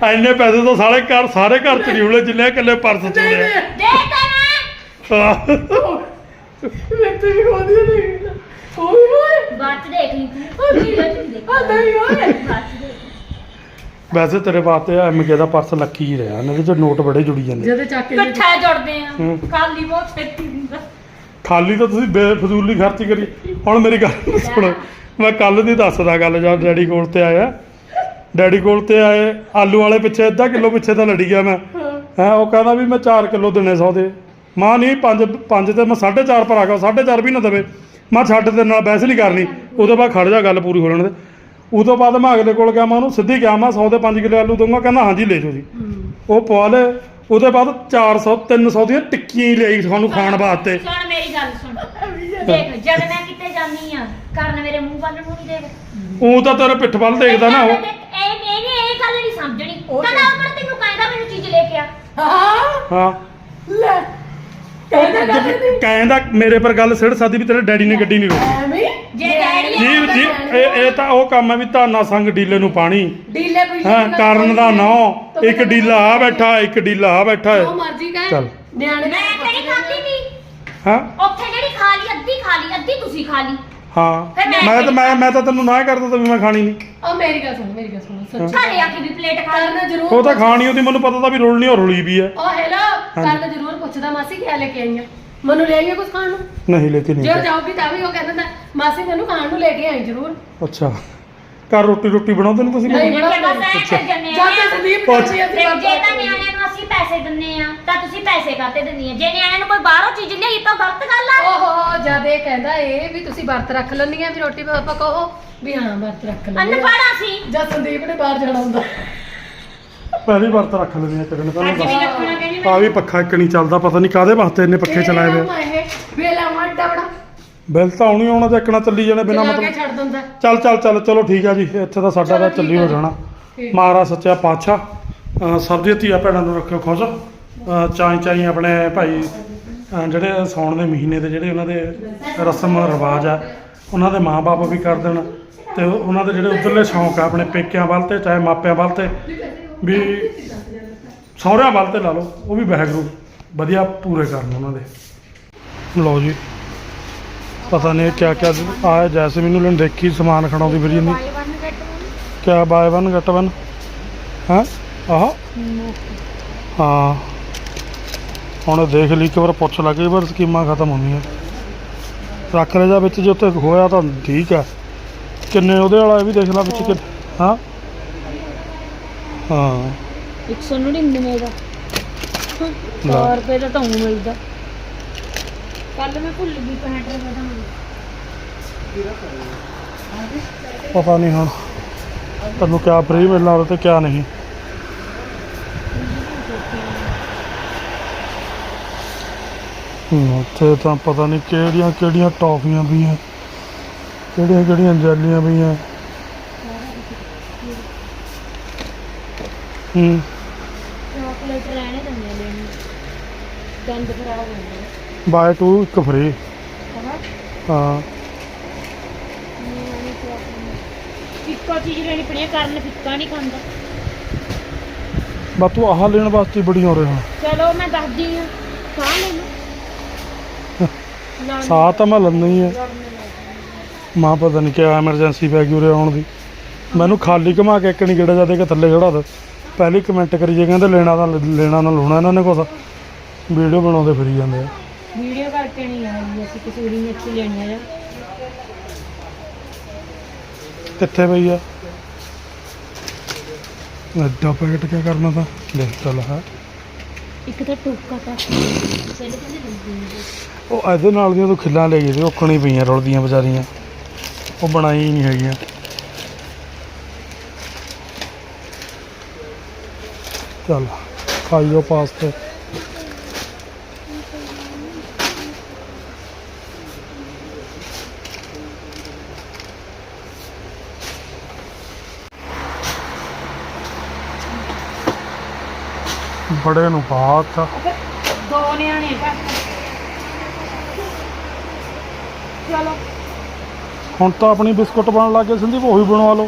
ਐਨੇ ਪੈਸੇ ਤਾਂ ਸਾਰੇ ਘਰ ਸਾਰੇ ਘਰ ਚ ਨਹੀਂ ਜਿੰਨੇ ਇਕੱਲੇ ਪਰਸ ਚ ਨਹੀਂ ਦੇਖ ਤਾਂ ਨਾ। ਮੈਂ ਤੇ ਵੀ ਹੋਦੀ ਨਹੀਂ ਓਏ ਓਏ ਬਾਅਦ ਚ ਦੇਖ ਲਈ ਤੂੰ। ਵੀਡੀਓ ਚ ਨਹੀਂ ਦੇਖ ਆ ਨਹੀਂ ਓਏ ਬਾਅਦ ਚ ਦੇਖ ਵੈਸੇ ਤੇਰੇ ਵਾਸਤੇ ਐਮਕੇ ਦਾ ਪਰਸ ਲੱਕੀ ਹੀ ਰਿਹਾ। ਇਹਦੇ ਚ ਨੋਟ ਬੜੇ ਜੁੜੀ ਜਾਂਦੇ। ਜਦੇ ਚੱਕ ਕੇ ਇਕੱਠਾ ਜੁੜਦੇ ਆ। ਹੂੰ। ਕਾਲੀ ਬਹੁਤ ਛੇਤੀ ਦਿੰਦਾ ਖਾਲੀ ਤਾਂ ਤੁਸੀਂ ਬੇਫਜ਼ੂਲੀ ਖਰਚ ਕਰੀ ਹੁਣ ਮੇਰੀ ਗੱਲ ਸੁਣੋ। ਮੈਂ ਕੱਲ ਦੀ ਦੱਸਦਾ ਗੱਲ ਜਦ ਡੈਡੀ ਕੋਲ ਤੇ ਆਇਆ। ਡੈਡੀ ਕੋਲ ਤੇ ਆਏ। ਆਲੂ ਵਾਲੇ ਪਿੱਛੇ ਅੱਧਾ ਕਿਲੋ ਪਿੱਛੇ ਤਾਂ ਲੜੀ ਗਿਆ ਮੈਂ। ਹੈ। ਉਹ ਕਹਿੰਦਾ ਵੀ ਮੈਂ 4 ਕਿਲੋ ਦੇਣੇ ਸੌਦੇ ਮਾਂ ਨਹੀਂ 5 5 ਤੇ ਮੈਂ 4.5 ਪਰ ਆ ਗਿਆ 4.5 ਵੀ ਨਾ ਦੇਵੇ। ਮੈਂ ਛੱਡ ਤੇ ਨਾਲ ਬਹਿਸ ਨਹੀਂ ਕਰਨੀ। ਉਹਦੇ ਬਾਅਦ ਖੜ ਜਾ ਗੱਲ ਪੂਰੀ ਹੋ ਲੈਣ ਦੇ। ਉਦੋਂ ਬਾਅਦ ਮੈਂ ਅਗਲੇ ਕੋਲ ਗਿਆ ਮੈਂ ਉਹਨੂੰ ਸਿੱਧੀ ਕਿਹਾ ਮੈਂ 100 ਦੇ 5 ਕਿਲੋ ਆਲੂ ਦਊਂਗਾ ਕਹਿੰਦਾ ਹਾਂਜੀ ਲੈ ਜਾਓ ਜੀ। ਉਹ ਪਵਾ ਉਹਦੇ ਬਾਅਦ 400 300 ਦੀਆਂ ਟਿੱਕੀਆਂ ਹੀ ਲਈ ਸਾਨੂੰ ਖਾਣ ਵਾਸਤੇ। ਸੁਣ ਮੇਰੀ ਗੱਲ ਸੁਣ। <laughs> ਦੇਖ ਜਦ ਮੈਂ ਕਿਤੇ ਜਾਨੀ ਆ ਕਰਨ ਮੇਰੇ ਮੂੰਹ ਵੱਲ ਨੂੰ ਨਹੀਂ ਦੇਖ। ਉਹ ਤਾਂ ਤੇਰੇ ਪਿੱਠ ਵੱਲ ਦੇਖਦਾ ਨਾ ਉਹ। ਇਹ ਇਹ ਇਹ ਗੱਲ ਨਹੀਂ ਸਮਝਣੀ। ਉਹ ਕਹਿੰਦਾ ਉਹ ਤੈਨੂੰ ਕਹਿੰਦਾ ਮੈਨੂੰ ਚੀਜ਼ ਲੈ ਕੇ ਆ। ਹਾਂ। ਹਾਂ। ਲੈ। ਕਹਿੰਦਾ ਨਹੀਂ। ਕਹਿੰਦਾ ਮੇਰੇ ਪਰ ਗੱਲ ਸਿੜ ਸਕਦੀ ਵੀ ਤੇਰੇ ਡੈਡੀ ਨੇ ਗੱਡੀ ਨਹੀਂ ਰੋਕੀ। ਐਵੇਂ? ਜੇ ਡੈਡੀ ਜੀ ਜੀ ਇਹ ਇਹ ਤਾਂ ਉਹ ਕੰਮ ਹੈ ਵੀ ਧਾਨਾ ਸੰਗ ਡੀਲੇ ਨੂੰ ਪਾਣੀ। ਡੀਲੇ ਹਾਂ ਕਰਨ ਦਾ ਨਾਂ ਇੱਕ ਡੀਲਾ ਆ ਬੈਠਾ ਇੱਕ ਡੀਲਾ ਆ ਬੈਠਾ। ਹੈ ਮਰਜ਼ੀ ਕਹੇ। ਚੱਲ। ਨਿਆਣੇ ਮੈਂ ਕਿਹੜੀ ਖਾਧੀ ਦੀ ਹਾਂ? ਉੱਥੇ ਜਿਹੜੀ ਖਾ ਲਈ ਅੱਧੀ ਖਾ ਲਈ ਅੱਧੀ ਤੁਸੀਂ ਖਾ ਲਈ। ਹਾਂ। ਫਿਰ ਮੈਂ ਮੈਂ ਤਾਂ ਮੈਂ ਮੈਂ ਤਾਂ ਤੈਨੂੰ ਨਾ ਕਰਦਾ ਤਾਂ ਵੀ ਮੈਂ ਖਾਣੀ ਨਹੀਂ। ਆ ਮੇਰੀ ਗੱਲ ਸੁਣ ਮੇਰੀ ਗੱਲ ਸੁਣ ਸੱਚੀ। ਘਰੇ ਆ ਕੇ ਵੀ ਪਲੇਟ ਖਾ ਲਈ ਕਰਨਾ ਜ਼ਰੂਰ ਉਹ ਤਾਂ ਖਾਣੀ ਉਹਦੀ ਮੈਨੂੰ ਪਤਾ ਤਾਂ ਵੀ ਰੁਲਣੀ ਉਹ ਰੁਲੀ ਵੀ ਹੈ। ਉਹ ਹੈਲੋ ਕਰਨ ਜ਼ਰੂਰ ਪੁੱਛਦਾ ਮਾਸੀ ਕਿਆ ਲੈ ਕੇ ਆਈਆਂ ਮੈਨੂੰ ਲੈ ਆਈਆਂ ਕੁਝ ਖਾਣ ਨੂੰ? ਨਹੀਂ ਲੈ ਕੇ ਜੇ ਨਹੀਂ ਉਹ ਜਾਊਗੀ ਤਾਂ ਵੀ ਉਹ ਕਹਿੰਦਾ ਹੁੰਦਾ, ਮਾਸੀ ਮੈਨੂੰ ਖਾਣ ਨੂੰ ਲੈ ਕੇ ਆਈ ਜ਼ਰੂਰ। ਅੱਛਾ। ਘਰ ਰੋਟੀ ਰੋਟੀ ਬਣਾਉਂਦੇ ਨੇ ਤੁਸੀਂ? ਨਹੀਂ। ਜੇ ਬਸ ਐ ਕਰ ਜੰਨੇ ਜਾਂ ਤਾਂ ਸੰਦੀਪ ਕਰਦੀ ਆ ਤੇ ਜੇ ਤਾਂ ਨਿਆਣਿਆਂ ਨੂੰ ਅਸੀਂ ਪੈਸੇ ਦਿੰਨੇ ਆ ਤਾਂ ਤੁਸੀਂ ਪੈਸੇ ਕਾਤੇ ਦਿੰਨੀ ਆ? ਜੇ ਨਿਆਣਿਆਂ ਨੂੰ ਕੋਈ ਬਾਹਰੋਂ ਚੀਜ਼ ਲਿਆਈ ਤਾਂ ਗਲਤ ਗੱਲ ਆ। ਜਦ ਇਹ ਕਹਿੰਦਾ ਇਹ ਵੀ ਤੁਸੀਂ ਵਰਤ ਰੱਖ ਲੈਂਦੀਆਂ ਵੀ ਰੋਟੀ ਪਾਪਾ ਕਹੋ ਵੀ ਹਾਂ ਵਰਤ ਰੱਖ ਲੈਂਦੇ ਅਨਪੜਾ ਸੀ। ਜਦ ਸੰਦੀਪ ਨੇ ਬਾਹਰ ਜਾਣਾ ਹੁੰਦਾ। ਪਹਿਲੀ ਵਾਰ ਤਾਂ ਰੱਖ ਲੈਂਦੇ ਆ ਕਰਨ ਤਾਂ ਅੱਜ ਵੀ ਰੱਖਣਾ ਕਹਿੰਦੀ ਆ ਵੀ ਪੱਖਾ ਇੱਕ ਨਹੀਂ ਚੱਲਦਾ ਪਤਾ ਨਹੀਂ ਕਾਦੇ ਵਾਸਤੇ ਇਹਨੇ ਪੱਖੇ ਚਲਾਏ ਵੇ ਵੇ ਵੇਲਾ ਮੱਡਾ ਬੜਾ ਬਿੱਲ ਤਾਂ ਆਉਣੀ ਆਉਣਾ ਤੇ ਇੱਕਣਾ ਚੱਲੀ ਜਾਣੇ ਬਿਨਾ ਚਲਾ ਕੇ ਮਤਲਬ ਛੱਡ ਦਿੰਦਾ। ਚੱਲ ਚੱਲ ਚੱਲ ਚਲੋ ਠੀਕ ਆ ਜੀ ਇੱਥੇ ਤਾਂ ਸਾਡਾ ਤਾਂ ਚਲੋ ਹੋ ਆ। ਜਾਣਾ। ਠੀਕ। ਮਹਾਰਾਜ ਸੱਚਾ ਪਾਤਸ਼ਾਹ। ਅਹ ਸਭ ਦੀਆਂ ਧੀਆਂ ਭੈਣਾਂ ਨੂੰ ਰੱਖਿਓ ਖੁਸ਼। ਅਹ ਚਾਈ ਚਾਈ ਆਪਣੇ ਭਾਈ ਅਹ ਜਿਹੜੇ ਸਾਉਣ ਦੇ ਮਹੀਨੇ ਦੇ ਜਿਹੜੇ ਉਹਨਾਂ ਦੇ ਰਸਮ ਰਿਵਾਜ ਆ, ਉਹਨਾਂ ਦੇ ਮਾਪੇ ਵੀ ਕਰ ਦੇਣ ਤੇ ਉਹਨਾਂ ਦੇ ਜਿਹੜੇ ਉਧਰਲੇ ਸ਼ੌਂਕ ਆ, ਆਪਣੇ ਪੇਕਿਆਂ ਵੱਲ ਤੇ ਚਾਹੇ ਮਾਪਿਆਂ ਵੱਲ ਤੇ ਵੀ ਸਹੁਰਿਆਂ ਵੱਲ ਤੇ ਲਾ ਲਓ, ਉਹ ਵੀ ਵਾਹਿਗੁਰੂ ਵਧੀਆ ਪੂਰੇ ਕਰਨ ਉਹਨਾਂ ਦੇ। ਲਓ ਜੀ, ਪਤਾ ਨਹੀਂ ਕਿਆ ਕਿਆ ਆ ਜੈਸੇ ਮੈਨੂੰ ਲੈਣ ਦੇਖੀ, ਸਮਾਨ ਖੜਾਉਂਦੀ ਫਿਰੀ ਜਾਂਦੀ। ਕਿਆ ਬਾਏ ਵਨ ਗਟ ਵਨ? ਹਾਂ? ਆਹ? ਹਾਂ। ਹੁਣ ਦੇਖ ਲਈ ਇੱਕ ਵਾਰ ਪੁੱਛ ਲਾ ਕਈ ਵਾਰ ਸਕੀਮਾਂ ਖਤਮ ਹੁੰਦੀਆਂ। ਰੱਖ ਲੈ ਜਾ ਵਿੱਚ ਜੇ ਉੱਤੇ ਹੋਇਆ ਤਾਂ ਠੀਕ ਆ ਕਿੰਨੇ ਉਹਦੇ ਵਾਲਾ ਇਹ ਵੀ ਦੇਖ ਲੈ ਵਿੱਚ ਕਿ ਹਾਂ? ਹਾਂ। 199 ਦਾ। ਲੈ। 100 ਰੁਪਏ ਦਾ ਤੁਹਾਨੂੰ ਮਿਲਦਾ। ਕੱਲ ਮੈਂ ਭੁੱਲ ਗਈ 65 ਰੁਪਏ ਦਾ। ਮਿਲਦਾ ਪਤਾ ਨਹੀਂ ਹੁਣ। ਤੁਹਾਨੂੰ ਕਿਆ ਫ੍ਰੀ ਮਿਲਣਾ ਉਹਦੇ ਤੇ ਕਿਆ ਨਹੀਂ ਹੂੰ, ਉੱਥੇ ਤਾਂ ਪਤਾ ਨਹੀਂ ਕਿਹੜੀਆਂ ਕਿਹੜੀਆਂ ਟੌਫੀਆਂ ਵੀ ਆ ਕਿਹੜੀਆਂ ਕਿਹੜੀਆਂ ਜੈਲੀਆਂ ਵੀ ਆ ਹੂੰ। ਚਾਕਲੇਟ ਰਹਿਣੇ ਦਿੰਦੇ ਲੈਣੀ ਦੰਦ ਖਰਾਬ ਹੋ ਜਾਂਦੇ। ਬਾਏ 2 ਇੱਕ ਫ੍ਰੀ ਹਾਂ। ਫਿੱਕਾ ਚੀਜ਼ ਲੈਣੀ ਪਣੀ ਕਰਨ ਫਿੱਕਾ ਨਹੀਂ ਖਾਂਦਾ। ਬਸ ਤੂੰ ਆਹ ਲੈਣ ਵਾਸਤੇ ਹੀ ਬੜੀ ਹੋ ਰਿਹਾ ਚਲੋ ਮੈਂ ਦੱਸਦੀ ਆ। ਸਾਹ ਲੈ ਲਓ ਸਾਹ ਤਾਂ ਮੈਂ ਲੈਂਦਾ ਹੀ ਆ। ਮਾਂ ਪਤਾ ਨਹੀਂ ਕਿਆ ਐਮਰਜੈਂਸੀ ਪੈ ਗਈ ਉਰੇ ਆਉਣ ਦੀ। ਮੈਨੂੰ ਖਾਲੀ ਘੁਮਾ ਕੇ ਇੱਕ ਨਹੀਂ ਗੇੜਾ ਜਾ ਦੇ ਕੇ ਥੱਲੇ ਚੜਾ ਦੇ। ਪਹਿਲੀ ਕਮੈਂਟ ਕਰੀ ਜੇ ਕਹਿੰਦੇ ਲੈਣਾ ਤਾਂ ਲੈਣਾ ਨਾ ਲਾਉਣਾ ਇਹਨਾਂ ਨੇ ਕੁਛ। ਵੀਡੀਓ ਬਣਾਉਂਦੇ ਫਿਰੀ ਜਾਂਦੇ ਆ। ਵੀਡੀਓ ਕਰਕੇ ਨਹੀਂ ਆਈ ਅਸੀਂ ਕਸੂਰੀ ਮਿਰਚ ਲੈਣੀ ਆ ਕਿੱਥੇ ਪਈ ਆ? ਐਡਾ ਪੈਕਟ ਕਿਆ ਕਰਨਾ ਤਾਂ? ਲੈ ਚੱਲ ਹਾਂ ਇੱਕ ਤਾਂ ਟੋਕਾ ਤਾਂ। ਸੈਲ ਕਿੰਨੇ ਦਿੰਦੀ ਉਹ ਇਹਦੇ ਨਾਲ ਦੀਆਂ ਤੂੰ ਖਿੱਲਾਂ ਲੈ ਗਏ ਤੇ ਔਕਣੀ ਪਈਆਂ ਰੁਲਦੀਆਂ ਵਿਚਾਰੀਆਂ। ਉਹ ਬਣਾਈ ਹੀ ਨਹੀਂ ਹੈਗੀਆਂ। ਚੱਲ ਖਾਈਓ ਪਾਸਤੇ ਬੜੇ ਨੂੰ ਬਾਤ ਦੋ ਨਿਆਣੇ ਘਰ ਚਲੋ ਹੁਣ ਤਾਂ ਆਪਣੀ ਬਿਸਕੁਟ ਬਣਨ ਲੱਗ ਗਏ ਸੰਦੀਪ ਉਹੀ ਬਣਵਾ ਲਓ।